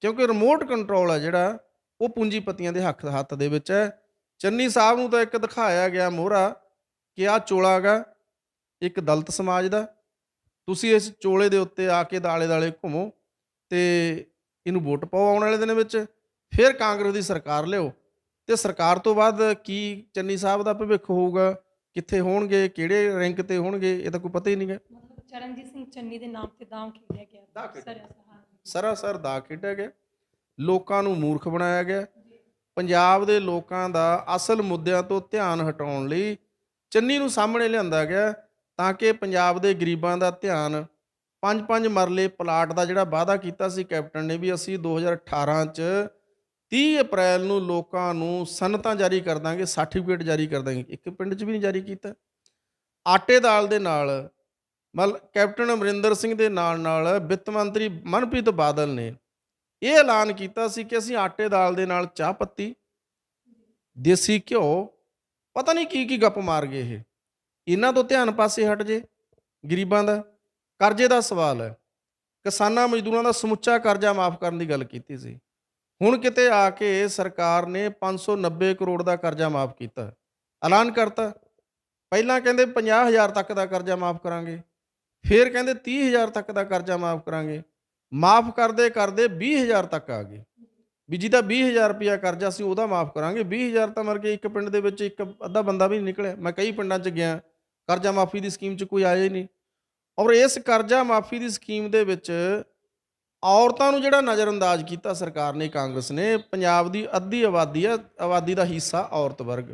ਕਿਉਂਕਿ ਰਿਮੋਟ ਕੰਟਰੋਲ ਹੈ ਜਿਹੜਾ ਉਹ ਪੂੰਜੀਪਤੀਆਂ ਦੇ ਹੱਕ ਹੱਥ ਦੇ ਵਿੱਚ ਹੈ। ਚੰਨੀ ਸਾਹਿਬ ਨੂੰ ਤਾਂ ਇੱਕ ਦਿਖਾਇਆ ਗਿਆ ਮੋਹਰਾ ਕਿ ਆਹ ਚੋਲਾ ਹੈਗਾ ਇੱਕ ਦਲਤ ਸਮਾਜ ਦਾ। ਤੁਸੀਂ ਇਸ ਚੋਲੇ ਦੇ ਉੱਤੇ ਆ ਕੇ ਦਾਲੇ ਦਾਲੇ ਘੁੰਮੋ ਤੇ ਇਹਨੂੰ ਵੋਟ ਪਾਓ ਆਉਣ ਵਾਲੇ ਦਿਨ ਵਿੱਚ। ਫਿਰ ਕਾਂਗਰਸ ਦੀ ਸਰਕਾਰ ਲਿਓ ਤੇ ਸਰਕਾਰ ਤੋਂ ਬਾਅਦ ਕੀ ਚੰਨੀ ਸਾਹਿਬ ਦਾ ਭਵਿੱਖ ਹੋਊਗਾ? ਕਿੱਥੇ ਹੋਣਗੇ? ਕਿਹੜੇ ਰੈਂਕ ਤੇ ਹੋਣਗੇ? ਇਹ ਤਾਂ ਕੋਈ ਪਤਾ ਹੀ ਨਹੀਂ ਹੈ। ਚਰਨਜੀਤ ਸਿੰਘ ਚੰਨੀ ਦੇ ਨਾਮ ਤੇ ਦਾਅ ਖੇਡਿਆ ਗਿਆ। ਦਾਅ ਸਰਾਸਰ ਦਾ ਖੇਡਿਆ ਗਿਆ। ਲੋਕਾਂ ਨੂੰ ਮੂਰਖ ਬਣਾਇਆ ਗਿਆ। ਪੰਜਾਬ ਦੇ ਲੋਕਾਂ ਦਾ ਅਸਲ ਮੁੱਦਿਆਂ ਤੋਂ ਧਿਆਨ ਹਟਾਉਣ ਲਈ ਚੰਨੀ ਨੂੰ ਸਾਹਮਣੇ ਲਿਆਂਦਾ ਗਿਆ ਤਾਂ ਕਿ ਪੰਜਾਬ ਦੇ ਗਰੀਬਾਂ ਦਾ ਧਿਆਨ ਪੰਜ ਪੰਜ ਮਰਲੇ ਪਲਾਟ ਦਾ ਜਿਹੜਾ ਵਾਅਦਾ ਕੀਤਾ ਸੀ ਕੈਪਟਨ ਨੇ ਵੀ ਅਸੀਂ 2018 ਚ 30 ਅਪ੍ਰੈਲ ਨੂੰ ਲੋਕਾਂ ਨੂੰ ਸਨਤਾਂ ਜਾਰੀ ਕਰ ਦਾਂਗੇ, ਸਰਟੀਫਿਕੇਟ ਜਾਰੀ ਕਰ ਦਾਂਗੇ। ਇੱਕ ਪਿੰਡ 'ਚ ਵੀ ਨਹੀਂ ਜਾਰੀ ਕੀਤਾ। ਆਟੇ ਦਾਲ ਦੇ ਨਾਲ ਮਲ ਕੈਪਟਨ ਅਮਰਿੰਦਰ ਸਿੰਘ ਦੇ ਨਾਲ ਨਾਲ ਵਿੱਤ ਮੰਤਰੀ ਮਨਪ੍ਰੀਤ ਬਾਦਲ ਨੇ ਇਹ ਐਲਾਨ ਕੀਤਾ ਸੀ ਕਿ ਅਸੀਂ ਆਟੇ ਦਾਲ ਦੇ ਨਾਲ ਚਾਹ ਪੱਤੀ, ਦੇਸੀ ਘਿਓ, ਪਤਾ ਨਹੀਂ ਕੀ ਕੀ ਗੱਪ ਮਾਰ ਗਏ ਇਹ। ਇਹਨਾਂ ਤੋਂ ਧਿਆਨ ਪਾਸੇ ਹਟ ਜੇ, ਗਰੀਬਾਂ ਦਾ ਕਰਜ਼ੇ ਦਾ ਸਵਾਲ ਹੈ। ਕਿਸਾਨਾਂ ਮਜ਼ਦੂਰਾਂ ਦਾ ਸਮੁੱਚਾ ਕਰਜ਼ਾ ਮਾਫ ਕਰਨ ਦੀ ਗੱਲ ਕੀਤੀ ਸੀ। ਹੁਣ ਕਿਤੇ ਆ ਕੇ ਸਰਕਾਰ ਨੇ 590 ਕਰੋੜ ਦਾ ਕਰਜ਼ਾ ਮਾਫ ਕੀਤਾ। ਐਲਾਨ ਕਰਤਾ। ਪਹਿਲਾਂ ਕਹਿੰਦੇ 50000 ਤੱਕ ਦਾ ਕਰਜ਼ਾ ਮਾਫ ਕਰਾਂਗੇ। ਫਿਰ ਕਹਿੰਦੇ 30000 ਤੱਕ ਦਾ ਕਰਜ਼ਾ ਮਾਫ ਕਰਾਂਗੇ। ਮਾਫ ਕਰਦੇ ਕਰਦੇ 20000 ਤੱਕ ਆ ਗਏ। ਵੀ ਜਿਹਦਾ 20000 ਰੁਪਇਆ ਕਰਜ਼ਾ ਸੀ ਉਹਦਾ ਮਾਫ ਕਰਾਂਗੇ। 20000 ਤਾਂ ਮਰ ਕੇ ਇੱਕ ਪਿੰਡ ਦੇ ਵਿੱਚ ਇੱਕ ਅੱਧਾ ਬੰਦਾ ਵੀ ਨਹੀਂ ਨਿਕਲਿਆ। ਮੈਂ ਕਈ ਪਿੰਡਾਂ 'ਚ ਗਿਆ। ਕਰਜ਼ਾ ਮਾਫੀ ਦੀ ਸਕੀਮ 'ਚ ਕੋਈ ਆਇਆ ਹੀ ਨਹੀਂ। ਔਰ ਇਸ ਕਰਜ਼ਾ ਮਾਫੀ ਦੀ ਸਕੀਮ ਦੇ ਵਿੱਚ ਔਰਤਾਂ ਨੂੰ ਜਿਹੜਾ ਨਜ਼ਰਅੰਦਾਜ਼ ਕੀਤਾ ਸਰਕਾਰ ਨੇ, ਕਾਂਗਰਸ ਨੇ, ਪੰਜਾਬ ਦੀ ਅੱਧੀ ਆਬਾਦੀ ਆ, ਆਬਾਦੀ ਦਾ ਹਿੱਸਾ ਔਰਤ ਵਰਗ।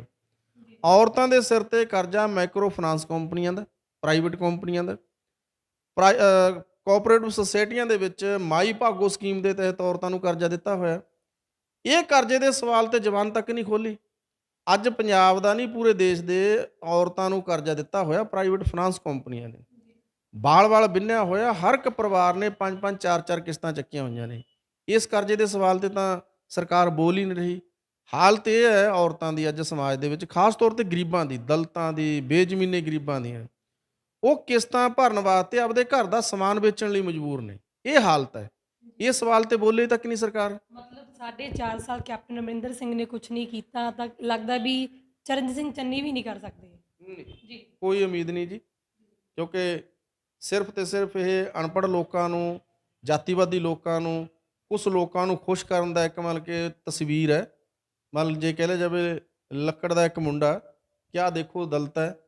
ਔਰਤਾਂ ਦੇ ਸਿਰ ਤੇ ਕਰਜ਼ਾ ਮਾਈਕਰੋ ਫਾਈਨਾਂਸ ਕੰਪਨੀਆਂ ਦਾ, ਪ੍ਰਾਈਵੇਟ ਕੰਪਨੀਆਂ ਦਾ ਕੋਆਪਰੇਟਿਵ ਸੁਸਾਇਟੀਆਂ ਦੇ ਵਿੱਚ ਮਾਈ ਭਾਗੋ ਸਕੀਮ ਦੇ ਤਹਿਤ ਔਰਤਾਂ ਨੂੰ ਕਰਜ਼ਾ ਦਿੱਤਾ ਹੋਇਆ ਇਹ ਕਰਜ਼ੇ ਦੇ ਸਵਾਲ ਤੇ ਜਵਾਨ ਤੱਕ ਨਹੀਂ ਖੋਲੀ ਅੱਜ ਪੰਜਾਬ ਦਾ ਨਹੀਂ, ਪੂਰੇ ਦੇਸ਼ ਦੇ ਔਰਤਾਂ ਨੂੰ ਕਰਜ਼ਾ ਦਿੱਤਾ ਹੋਇਆ ਪ੍ਰਾਈਵੇਟ ਫਾਈਨਾਂਸ ਕੰਪਨੀਆਂ ਨੇ। ਬਾਲ-ਬਾਲ ਬਿੰਨਿਆ ਹੋਇਆ, ਹਰ ਇੱਕ ਪਰਿਵਾਰ ਨੇ ਪੰਜ ਪੰਜ ਚਾਰ ਚਾਰ ਕਿਸ਼ਤਾਂ ਚੱਕੀਆਂ ਹੋਈਆਂ ਨੇ। ਇਸ ਕਰਜ਼ੇ ਦੇ ਸਵਾਲ ਤੇ ਤਾਂ ਸਰਕਾਰ ਬੋਲ ਹੀ ਨਹੀਂ ਰਹੀ। ਹਾਲਤ ਇਹ ਹੈ ਔਰਤਾਂ ਦੀ ਅੱਜ ਸਮਾਜ ਦੇ ਵਿੱਚ, ਖਾਸ ਤੌਰ ਤੇ ਗਰੀਬਾਂ ਦੀ, ਦਲਤਾਂ ਦੀ, ਬੇਜ਼ਮੀਨੇ ਗਰੀਬਾਂ ਦੀਆਂ। ਉਹ ਕਿਸ਼ਤਾਂ ਭਰਨ ਵਾਸਤੇ ਆਪਦੇ ਘਰ ਦਾ ਸਮਾਨ ਵੇਚਣ ਲਈ ਮਜਬੂਰ ਨੇ। ਇਹ ਹਾਲਤ ਹੈ। ਇਹ ਸਵਾਲ ਤੇ ਬੋਲੇ ਤੱਕ ਨਹੀਂ ਸਰਕਾਰ। ਮਤਲਬ ਸਾਢੇ 4 ਸਾਲ ਕੈਪਟਨ ਅਮਰਿੰਦਰ ਸਿੰਘ ਨੇ ਕੁਝ ਨਹੀਂ ਕੀਤਾ ਤਾਂ ਲੱਗਦਾ ਵੀ ਚਰਨਜੀਤ ਸਿੰਘ ਚੰਨੀ ਵੀ ਨਹੀਂ ਕਰ ਸਕਦੇ। ਜੀ। ਕੋਈ ਉਮੀਦ ਨਹੀਂ ਜੀ। ਕਿਉਂਕਿ ਸਿਰਫ ਤੇ ਸਿਰਫ ਇਹ ਅਨਪੜ੍ਹ ਲੋਕਾਂ ਨੂੰ ਜਾਤੀਵਾਦੀ ਲੋਕਾਂ ਨੂੰ ਉਸ ਲੋਕਾਂ ਨੂੰ ਖੁਸ਼ ਕਰਨ ਦਾ ਇੱਕ ਮਤਲਬ ਕਿ ਤਸਵੀਰ ਹੈ। ਮਤਲਬ ਜੇ ਕਹਿ ਲਿਆ ਜਾਵੇ ਲੱਕੜ ਦਾ ਇੱਕ ਮੁੰਡਾ ਕਿਆ ਦੇਖੋ ਦਲਤ ਹੈ।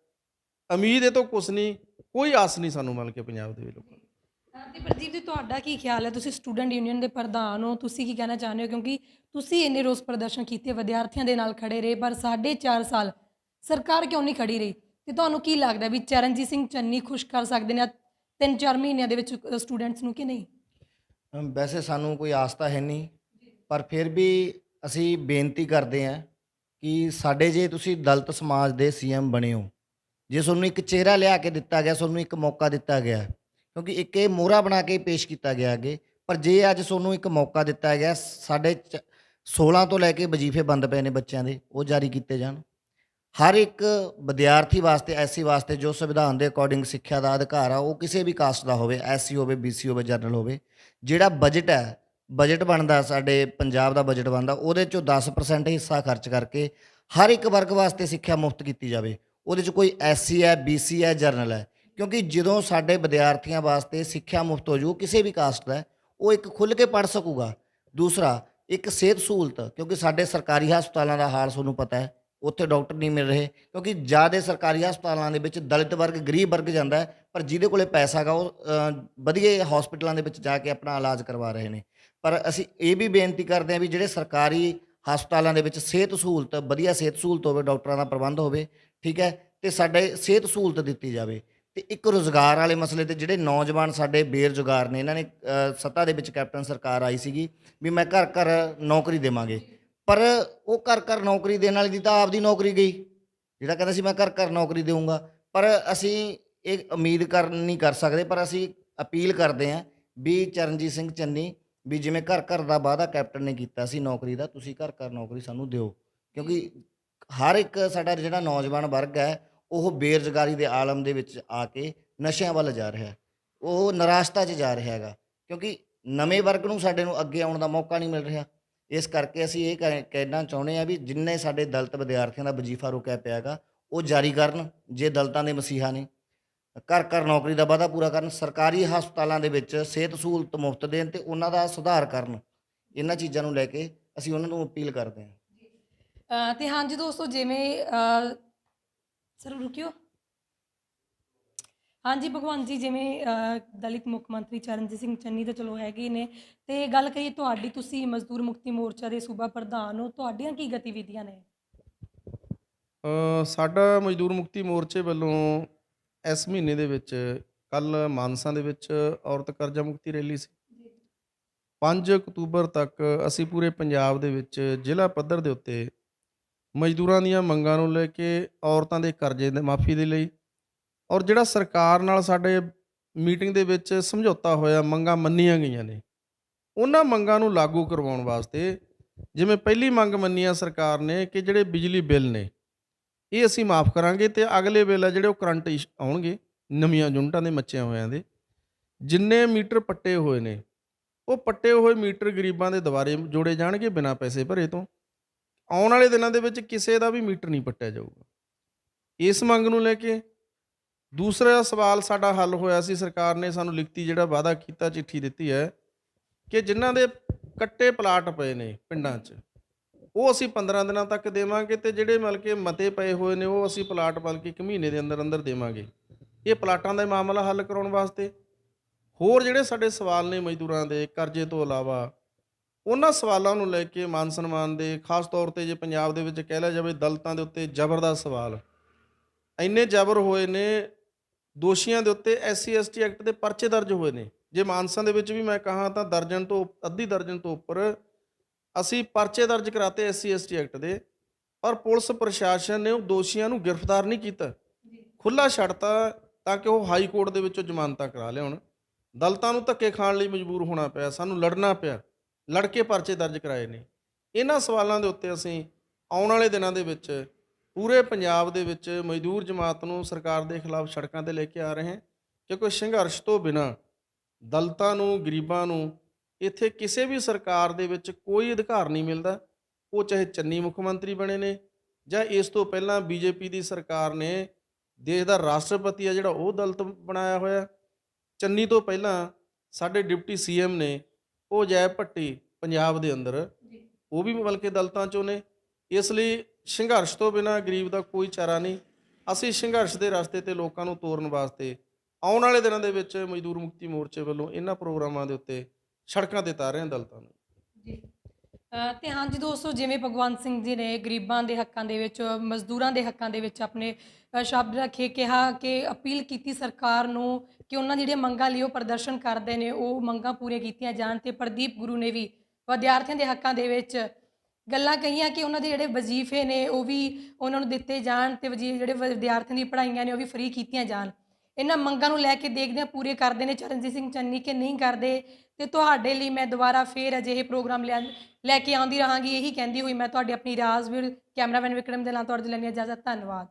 ਉਮੀਦ ਇਹ ਤੋਂ ਕੁਛ ਨਹੀਂ ਕੋਈ ਆਸ ਨਹੀਂ ਸਾਨੂੰ ਮਤਲਬ ਕਿ ਪੰਜਾਬ ਦੇ ਲੋਕਾਂ ਨੂੰ ਅਹ ਤੇ ਪ੍ਰਦੀਪ ਜੀ ਤੁਹਾਡਾ ਕੀ ਖਿਆਲ ਹੈ? ਤੁਸੀਂ ਸਟੂਡੈਂਟ ਯੂਨੀਅਨ ਦੇ ਪ੍ਰਧਾਨ ਹੋ ਤੁਸੀਂ ਕੀ ਕਹਿਣਾ ਚਾਹੁੰਦੇ ਹੋ? ਕਿਉਂਕਿ ਤੁਸੀਂ ਇੰਨੇ ਰੋਸ ਪ੍ਰਦਰਸ਼ਨ ਕੀਤੇ ਵਿਦਿਆਰਥੀਆਂ ਦੇ ਨਾਲ ਖੜੇ ਰਹੇ ਪਰ 4.5 ਸਾਲ ਸਰਕਾਰ ਕਿਉਂ ਨਹੀਂ ਖੜੀ ਰਹੀ? ਤੇ ਤੁਹਾਨੂੰ ਕੀ ਲੱਗਦਾ ਵੀ ਚਰਨਜੀਤ ਸਿੰਘ ਚੰਨੀ ਖੁਸ਼ ਕਰ ਸਕਦੇ ਨੇ 3-4 ਮਹੀਨਿਆਂ ਦੇ ਵਿੱਚ ਸਟੂਡੈਂਟਸ ਨੂੰ ਕਿ ਨਹੀਂ? ਵੈਸੇ ਸਾਨੂੰ ਕੋਈ ਆਸ ਤਾਂ ਹੈ ਨਹੀਂ ਪਰ ਫਿਰ ਵੀ ਅਸੀਂ ਬੇਨਤੀ ਕਰਦੇ ਹਾਂ ਕਿ ਸਾਡੇ ਜੇ ਤੁਸੀਂ ਦਲਿਤ ਸਮਾਜ ਦੇ ਸੀਐਮ ਬਣੇ ਹੋ ਜੇ ਤੁਹਾਨੂੰ ਇੱਕ ਚਿਹਰਾ ਲਿਆ ਕੇ ਦਿੱਤਾ ਗਿਆ, ਤੁਹਾਨੂੰ ਇੱਕ ਮੌਕਾ ਦਿੱਤਾ ਗਿਆ, ਕਿਉਂਕਿ ਇੱਕ ਇਹ ਮੋਹਰਾ ਬਣਾ ਕੇ ਪੇਸ਼ ਕੀਤਾ ਗਿਆ ਅੱਗੇ, ਪਰ ਜੇ ਅੱਜ ਤੁਹਾਨੂੰ ਇੱਕ ਮੌਕਾ ਦਿੱਤਾ ਗਿਆ, ਸਾਡੇ ਚ- 16 ਤੋਂ ਲੈ ਕੇ ਵਜ਼ੀਫੇ ਬੰਦ ਪਏ ਨੇ ਬੱਚਿਆਂ ਦੇ, ਉਹ ਜਾਰੀ ਕੀਤੇ ਜਾਣ। ਹਰ ਇੱਕ ਵਿਦਿਆਰਥੀ ਵਾਸਤੇ, ਐਸਸੀ ਵਾਸਤੇ ਜੋ ਸੰਵਿਧਾਨ ਦੇ ਅਕੋਰਡਿੰਗ ਸਿੱਖਿਆ ਦਾ ਅਧਿਕਾਰ ਆ, ਉਹ ਕਿਸੇ ਵੀ ਕਾਸਟ ਦਾ ਹੋਵੇ, ਐਸਸੀ ਹੋਵੇ, ਬੀਸੀ ਹੋਵੇ, ਜਨਰਲ ਹੋਵੇ, ਜਿਹੜਾ ਬਜਟ ਹੈ, ਬਜਟ ਬਣਦਾ, ਸਾਡੇ ਪੰਜਾਬ ਦਾ ਬਜਟ ਬਣਦਾ, ਉਹਦੇ ਚੋਂ 10% ਹਿੱਸਾ ਖਰਚ ਕਰਕੇ ਹਰ ਇੱਕ ਵਰਗ ਵਾਸਤੇ ਸਿੱਖਿਆ ਮੁਫਤ ਕੀਤੀ ਜਾਵੇ। ਉਹਦੇ ਚ ਕੋਈ ਐਸਸੀ ਹੈ, ਬੀਸੀ ਹੈ, ਜਰਨਲ ਹੈ। ਕਿਉਂਕਿ ਜਦੋਂ ਸਾਡੇ ਵਿਦਿਆਰਥੀਆਂ ਵਾਸਤੇ ਸਿੱਖਿਆ ਮੁਫਤ ਹੋ ਜੂ, ਕਿਸੇ ਵੀ ਕਾਸਟ ਦਾ, ਉਹ ਇੱਕ ਖੁੱਲ੍ਹ ਕੇ ਪੜ੍ਹ ਸਕੂਗਾ। ਦੂਸਰਾ, ਇੱਕ ਸਿਹਤ ਸਹੂਲਤ, ਕਿਉਂਕਿ ਸਾਡੇ ਸਰਕਾਰੀ ਹਸਪਤਾਲਾਂ ਦਾ ਹਾਲ ਤੁਹਾਨੂੰ ਪਤਾ ਹੈ, ਉੱਥੇ ਡਾਕਟਰ ਨਹੀਂ ਮਿਲ ਰਹੇ। ਕਿਉਂਕਿ ਜ਼ਿਆਦਾ ਸਰਕਾਰੀ ਹਸਪਤਾਲਾਂ ਦੇ ਵਿੱਚ ਦਲਿਤ ਵਰਗ, ਗਰੀਬ ਵਰਗ ਜਾਂਦਾ ਹੈ, ਪਰ ਜਿਹਦੇ ਕੋਲੇ ਪੈਸਾ ਹੈਗਾ ਉਹ ਵਧੀਆ ਹਸਪਤਾਲਾਂ ਦੇ ਵਿੱਚ ਜਾ ਕੇ ਆਪਣਾ ਇਲਾਜ ਕਰਵਾ ਰਹੇ ਨੇ। ਪਰ ਅਸੀਂ ਇਹ ਵੀ ਬੇਨਤੀ ਕਰਦੇ ਹਾਂ ਵੀ ਜਿਹੜੇ ਸਰਕਾਰੀ ਹਸਪਤਾਲਾਂ ਦੇ ਵਿੱਚ ਸਿਹਤ ਸਹੂਲਤ, ਵਧੀਆ ਸਿਹਤ ਸਹੂਲਤ ਹੋਵੇ, ਡਾਕਟਰਾਂ ਦਾ ਪ੍ਰਬੰਧ ਹੋਵੇ ਠੀਕ ਹੈ? ਤੇ ਸਾਡੇ ਸਿਹਤ ਸਹੂਲਤ ਦਿੱਤੀ ਜਾਵੇ। ਤੇ ਇੱਕ ਰੋਜ਼ਗਾਰ ਵਾਲੇ ਮਸਲੇ ਤੇ ਜਿਹੜੇ ਨੌਜਵਾਨ ਸਾਡੇ ਬੇਰੁਜ਼ਗਾਰ ਨੇ, ਇਹਨਾਂ ਨੇ ਸੱਤਾ ਦੇ ਵਿੱਚ ਕੈਪਟਨ ਸਰਕਾਰ ਆਈ ਸੀਗੀ ਵੀ ਮੈਂ ਘਰ ਘਰ ਨੌਕਰੀ ਦੇਵਾਂਗੇ। ਪਰ ਉਹ ਘਰ ਘਰ ਨੌਕਰੀ ਦੇਣ ਵਾਲੀ ਦੀ ਤਾਂ ਆਪਦੀ ਨੌਕਰੀ ਗਈ। ਜਿਹੜਾ ਕਹਿੰਦਾ ਸੀ ਮੈਂ ਘਰ ਘਰ ਨੌਕਰੀ ਦੇਵਾਂਗਾ ਪਰ ਅਸੀਂ ਇਹ ਉਮੀਦ ਕਰ, ਨਹੀਂ ਕਰ ਸਕਦੇ, ਪਰ ਅਸੀਂ ਅਪੀਲ ਕਰਦੇ ਹਾਂ ਵੀ ਚਰਨਜੀਤ ਸਿੰਘ ਚੰਨੀ ਵੀ ਜਿਵੇਂ ਘਰ ਘਰ ਦਾ ਵਾਅਦਾ ਕੈਪਟਨ ਨੇ ਕੀਤਾ ਸੀ ਨੌਕਰੀ ਦਾ, ਤੁਸੀਂ ਘਰ ਘਰ ਨੌਕਰੀ ਸਾਨੂੰ ਦਿਓ। ਕਿਉਂਕਿ ਹਰ ਇੱਕ ਸਾਡਾ ਜਿਹੜਾ ਨੌਜਵਾਨ ਵਰਗ ਹੈ, ਉਹ ਬੇਰੁਜ਼ਗਾਰੀ ਦੇ ਆਲਮ ਦੇ ਵਿੱਚ ਆ ਕੇ ਨਸ਼ਿਆਂ ਵੱਲ ਜਾ ਰਿਹਾ ਹੈ। ਉਹ ਨਿਰਾਸ਼ਤਾ 'ਚ ਜਾ ਰਿਹਾ ਹੈਗਾ, ਕਿਉਂਕਿ ਨਵੇਂ ਵਰਗ ਨੂੰ ਸਾਡੇ ਨੂੰ ਅੱਗੇ ਆਉਣ ਦਾ ਮੌਕਾ ਨਹੀਂ ਮਿਲ ਰਿਹਾ। ਇਸ ਕਰਕੇ ਅਸੀਂ ਇਹ ਕਹਿ- ਕਹਿਣਾ ਚਾਹੁੰਦੇ ਆ ਵੀ ਜਿੰਨੇ ਸਾਡੇ ਦਲਤ ਵਿਦਿਆਰਥੀਆਂ ਦਾ ਵਜ਼ੀਫਾ ਰੁਕਿਆ ਪਿਆ ਹੈਗਾ, ਉਹ ਜਾਰੀ ਕਰਨ, ਜੇ ਦਲਤਾਂ ਦੇ ਮਸੀਹਾ ਨੇ। ਘਰ ਘਰ ਨੌਕਰੀ ਦਾ ਵਾਅਦਾ ਪੂਰਾ ਕਰਨ, ਸਰਕਾਰੀ ਹਸਪਤਾਲਾਂ ਦੇ ਵਿੱਚ ਸਿਹਤ ਸਹੂਲਤ ਮੁਫਤ ਦੇਣ ਤੇ ਉਹਨਾਂ ਦਾ ਸੁਧਾਰ ਕਰਨ। ਇਹਨਾਂ ਚੀਜ਼ਾਂ ਨੂੰ ਲੈ ਕੇ ਅਸੀਂ ਉਹਨਾਂ ਨੂੰ ਅਪੀਲ ਕਰਦੇ ਹਾਂ। ਅ, ਤੇ ਹਾਂਜੀ ਦੋਸਤੋ ਜਿਵੇਂ ਸਰ ਰੁਕਿਓ। ਹਾਂਜੀ ਭਗਵੰਤ ਜੀ ਜਿਵੇਂ ਦਲਿਤ ਮੁੱਖ ਮੰਤਰੀ ਚਰਨਜੀਤ ਸਿੰਘ ਚੰਨੀ ਤਾਂ ਚਲੋ ਹੈਗੇ ਨੇ। ਤੇ ਗੱਲ ਕਰੀਏ ਤੁਹਾਡੀ ਤੁਸੀਂ ਮਜ਼ਦੂਰ ਮੁਕਤੀ ਮੋਰਚਾ ਦੇ ਸੂਬਾ ਪ੍ਰਧਾਨ ਹੋ ਤੁਹਾਡੀਆਂ ਕੀ ਗਤੀਵਿਧੀਆਂ ਨੇ? ਅ, ਸਾਡਾ ਮਜ਼ਦੂਰ ਮੁਕਤੀ ਮੋਰਚੇ ਵੱਲੋਂ ਇਸ ਮਹੀਨੇ ਦੇ ਵਿੱਚ ਕੱਲ ਮਾਨਸਾ ਦੇ ਵਿੱਚ ਔਰਤ ਕਰਜ਼ਾ ਮੁਕਤੀ ਰੈਲੀ ਸੀ। 5 ਅਕਤੂਬਰ ਤੱਕ ਅਸੀਂ ਪੂਰੇ ਪੰਜਾਬ ਦੇ ਵਿੱਚ ਜ਼ਿਲ੍ਹਾ ਪੱਧਰ ਦੇ ਉੱਤੇ ਮਜ਼ਦੂਰਾਂ ਦੀਆਂ ਮੰਗਾਂ ਨੂੰ ਲੈ ਕੇ ਔਰਤਾਂ ਦੇ ਕਰਜ਼ੇ ਦੇ ਮਾਫੀ ਦੇ ਲਈ ਔਰ ਜਿਹੜਾ ਸਰਕਾਰ ਨਾਲ ਸਾਡੇ ਮੀਟਿੰਗ ਦੇ ਵਿੱਚ ਸਮਝੌਤਾ ਹੋਇਆ, ਮੰਗਾਂ ਮੰਨੀਆਂ ਗਈਆਂ ਨੇ, ਉਹਨਾਂ ਮੰਗਾਂ ਨੂੰ ਲਾਗੂ ਕਰਵਾਉਣ ਵਾਸਤੇ ਜਿਵੇਂ ਪਹਿਲੀ ਮੰਗ ਮੰਨੀ ਆ ਸਰਕਾਰ ਨੇ ਕਿ ਜਿਹੜੇ ਬਿਜਲੀ ਬਿੱਲ ਨੇ, ਇਹ ਅਸੀਂ ਮਾਫ ਕਰਾਂਗੇ ਤੇ ਅਗਲੇ ਬਿੱਲ ਆ ਜਿਹੜੇ ਉਹ ਕਰੰਟ ਇਸ਼- ਆਉਣਗੇ, ਨਵੀਆਂ ਯੂਨਿਟਾਂ ਦੇ ਮੱਚਿਆਂ ਹੋਇਆਂ ਦੇ, ਜਿੰਨੇ ਮੀਟਰ ਪੱਟੇ ਹੋਏ ਨੇ, ਉਹ ਪੱਟੇ ਹੋਏ ਮੀਟਰ ਗਰੀਬਾਂ ਦੇ ਦੁਆਰੇ ਜੋੜੇ ਜਾਣਗੇ ਬਿਨਾਂ ਪੈਸੇ ਭਰੇ ਤੋਂ। ਆਉਣ ਵਾਲੇ ਦਿਨਾਂ ਦੇ ਵਿੱਚ ਕਿਸੇ ਦਾ ਵੀ ਮੀਟਰ ਨਹੀਂ ਪੱਟਿਆ ਜਾਊਗਾ। ਇਸ ਮੰਗ ਨੂੰ ਲੈ ਕੇ ਦੂਸਰਾ ਸਵਾਲ ਸਾਡਾ ਹੱਲ ਹੋਇਆ ਸੀ, ਸਰਕਾਰ ਨੇ ਸਾਨੂੰ ਲਿਖਤੀ ਜਿਹੜਾ ਵਾਅਦਾ ਕੀਤਾ, ਚਿੱਠੀ ਦਿੱਤੀ ਹੈ ਕਿ ਜਿਨ੍ਹਾਂ ਦੇ ਕੱਟੇ ਪਲਾਟ ਪਏ ਨੇ ਪਿੰਡਾਂ 'ਚ, ਉਹ ਅਸੀਂ 15 ਦਿਨਾਂ ਤੱਕ ਦੇਵਾਂਗੇ ਤੇ ਜਿਹੜੇ ਮਤਲਬ ਕਿ ਮਤੇ ਪਏ ਹੋਏ ਨੇ, ਉਹ ਅਸੀਂ ਪਲਾਟ ਬਲ ਕੇ ਇੱਕ ਮਹੀਨੇ ਦੇ ਅੰਦਰ ਅੰਦਰ ਦੇਵਾਂਗੇ। ਇਹ ਪਲਾਟਾਂ ਦਾ ਮਾਮਲਾ ਹੱਲ ਕਰਾਉਣ ਵਾਸਤੇ ਹੋਰ ਜਿਹੜੇ ਸਾਡੇ ਸਵਾਲ ਨੇ ਮਜ਼ਦੂਰਾਂ ਦੇ ਕਰਜ਼ੇ ਤੋਂ ਇਲਾਵਾ ਉਹਨਾਂ ਸਵਾਲਾਂ ਨੂੰ ਲੈ ਕੇ ਮਾਨ ਸਨਮਾਨ ਦੇ ਖਾਸ ਤੌਰ ਤੇ ਜੇ ਪੰਜਾਬ ਦੇ ਵਿੱਚ ਕਹਿ ਲਿਆ ਜਾਵੇ ਦਲਿਤਾਂ ਦੇ ਉੱਤੇ ਜ਼ਬਰ ਦਾ ਸਵਾਲ। ਇੰਨੇ ਜ਼ਬਰ ਹੋਏ ਨੇ ਦੋਸ਼ੀਆਂ ਦੇ ਉੱਤੇ ਐਸਸੀ ਐਸਟੀ ਐਕਟ ਦੇ ਪਰਚੇ ਦਰਜ ਹੋਏ ਨੇ। ਜੇ ਮਾਨਸਾ ਦੇ ਵਿੱਚ ਵੀ ਮੈਂ ਕਹਾਂ ਤਾਂ ਦਰਜਨ ਤੋਂ ਅੱਧੀ ਦਰਜਨ ਤੋਂ ਉੱਪਰ ਅਸੀਂ ਪਰਚੇ ਦਰਜ ਕਰਾਤੇ ਐਸਸੀ ਐਸਟੀ ਐਕਟ ਦੇ ਪਰ ਪੁਲਿਸ ਪ੍ਰਸ਼ਾਸਨ ਨੇ ਉਹ ਦੋਸ਼ੀਆਂ ਨੂੰ ਗ੍ਰਿਫਤਾਰ ਨਹੀਂ ਕੀਤਾ। ਖੁੱਲਾ ਛੱਡਤਾ ਤਾਂ ਕਿ ਉਹ ਹਾਈ ਕੋਰਟ ਦੇ ਵਿੱਚੋਂ ਜ਼ਮਾਨਤਾਂ ਕਰਾ ਲਿਆਉਣ ਦਲਤਾਂ ਨੂੰ ਧੱਕੇ ਖਾਣ ਲਈ ਮਜਬੂਰ ਹੋਣਾ ਪਿਆ ਸਾਨੂੰ ਲੜਨਾ ਪਿਆ। ਲੜ ਕੇ ਪਰਚੇ ਦਰਜ ਕਰਾਏ ਨੇ। ਇਹਨਾਂ ਸਵਾਲਾਂ ਦੇ ਉੱਤੇ ਅਸੀਂ ਆਉਣ ਵਾਲੇ ਦਿਨਾਂ ਦੇ ਵਿੱਚ ਪੂਰੇ ਪੰਜਾਬ ਦੇ ਵਿੱਚ ਮਜ਼ਦੂਰ ਜਮਾਤ ਨੂੰ ਸਰਕਾਰ ਦੇ ਖਿਲਾਫ ਸੜਕਾਂ ਤੇ ਲੈ ਕੇ ਆ ਰਹੇ ਹਾਂ ਕਿਉਂਕਿ ਸੰਘਰਸ਼ ਤੋਂ ਬਿਨਾ ਦਲਤਾਂ ਨੂੰ, ਗਰੀਬਾਂ ਨੂੰ ਇੱਥੇ ਕਿਸੇ ਵੀ ਸਰਕਾਰ ਦੇ ਵਿੱਚ ਕੋਈ ਅਧਿਕਾਰ ਨਹੀਂ ਮਿਲਦਾ। ਉਹ ਚਾਹੇ ਚੰਨੀ ਮੁੱਖ ਮੰਤਰੀ ਬਣੇ ਨੇ ਜਾਂ ਇਸ ਤੋਂ ਪਹਿਲਾਂ ਬੀਜੇਪੀ ਦੀ ਸਰਕਾਰ ਨੇ ਦੇਸ਼ ਦਾ ਰਾਸ਼ਟਰਪਤੀ ਆ ਜਿਹੜਾ ਉਹ ਦਲਤ ਬਣਾਇਆ ਹੋਇਆ। ਚੰਨੀ ਤੋਂ ਪਹਿਲਾਂ ਸਾਡੇ ਡਿਪਟੀ ਸੀਐਮ ਨੇ ਉਹ ਜੈ ਭੱਟੀ ਪੰਜਾਬ ਦੇ ਅੰਦਰ ਉਹ ਵੀ ਬਲਕਿ ਦਲਿਤਾਂ ਚੋਂ ਨੇ। ਇਸ ਲਈ ਸੰਘਰਸ਼ ਤੋਂ ਬਿਨਾ ਗਰੀਬ ਦਾ ਕੋਈ ਚਾਰਾ ਨਹੀਂ। ਅਸੀਂ ਸੰਘਰਸ਼ ਦੇ ਰਸਤੇ ਤੇ ਲੋਕਾਂ ਨੂੰ ਤੋਰਨ ਵਾਸਤੇ ਆਉਣ ਵਾਲੇ ਦਿਨਾਂ ਦੇ ਵਿੱਚ ਮਜ਼ਦੂਰ ਮੁਕਤੀ ਮੋਰਚੇ ਵੱਲੋਂ ਇਹਨਾਂ ਪ੍ਰੋਗਰਾਮਾਂ ਦੇ ਉੱਤੇ ਸੜਕਾਂ ਤੇ ਉਤਾਰ ਰਹੇ ਹਾਂ ਦਲਿਤਾਂ ਨੂੰ। ਜੀ। ਤੇ ਹਾਂਜੀ ਦੋਸਤੋ ਜਿਵੇਂ ਭਗਵੰਤ ਸਿੰਘ ਜੀ ਨੇ ਗਰੀਬਾਂ ਦੇ ਹੱਕਾਂ ਦੇ ਵਿੱਚ ਮਜ਼ਦੂਰਾਂ ਦੇ ਹੱਕਾਂ ਦੇ ਵਿੱਚ ਆਪਣੇ ਸ਼ਬਦ ਰੱਖੇ ਕਿਹਾ ਕਿ ਅਪੀਲ ਕੀਤੀ ਸਰਕਾਰ ਨੂੰ ਕਿ ਉਹਨਾਂ ਦੀ ਜਿਹੜੀਆਂ ਮੰਗਾਂ ਲਈ ਉਹ ਪ੍ਰਦਰਸ਼ਨ ਕਰਦੇ ਨੇ, ਉਹ ਮੰਗਾਂ ਪੂਰੀਆਂ ਕੀਤੀਆਂ ਜਾਣ ਤੇ ਪ੍ਰਦੀਪ ਗੁਰੂ ਨੇ ਵੀ ਵਿਦਿਆਰਥੀਆਂ ਦੇ ਹੱਕਾਂ ਦੇ ਵਿੱਚ ਗੱਲਾਂ ਕਹੀਆਂ ਕਿ ਉਹਨਾਂ ਦੇ ਜਿਹੜੇ ਵਜ਼ੀਫੇ ਨੇ, ਉਹ ਵੀ ਉਹਨਾਂ ਨੂੰ ਦਿੱਤੇ ਜਾਣ ਤੇ ਵਜ਼ੀ, ਜਿਹੜੇ ਵਿਦਿਆਰਥੀਆਂ ਦੀ ਪੜ੍ਹਾਈਆਂ ਨੇ ਉਹ ਵੀ ਫ੍ਰੀ ਕੀਤੀਆਂ ਜਾਣ। ਇਹਨਾਂ ਮੰਗਾਂ ਨੂੰ ਲੈ ਕੇ ਦੇਖਦੇ ਹਾਂ ਪੂਰੇ ਕਰਦੇ ਨੇ ਚਰਨਜੀਤ ਸਿੰਘ ਚੰਨੀ ਕਿ ਨਹੀਂ ਕਰਦੇ ਤੇ ਤੁਹਾਡੇ ਲਈ ਮੈਂ ਦੁਬਾਰਾ ਫੇਰ ਅਜਿਹੇ ਪ੍ਰੋਗਰਾਮ ਲਿਆ, ਲੈ ਕੇ ਆਉਂਦੀ ਰਹਾਂਗੀ, ਇਹੀ ਕਹਿੰਦੀ ਹੋਈ ਮੈਂ ਤੁਹਾਡੀ ਆਪਣੀ ਰਾਜਵੀਰ ਕੈਮਰਾਮੈਨ ਵਿਕਰਮ ਦੇ ਨਾਲ ਤੁਹਾਡੇ ਤੋਂ ਲੈਣੀ ਇਜਾਜ਼ਤ, ਧੰਨਵਾਦ।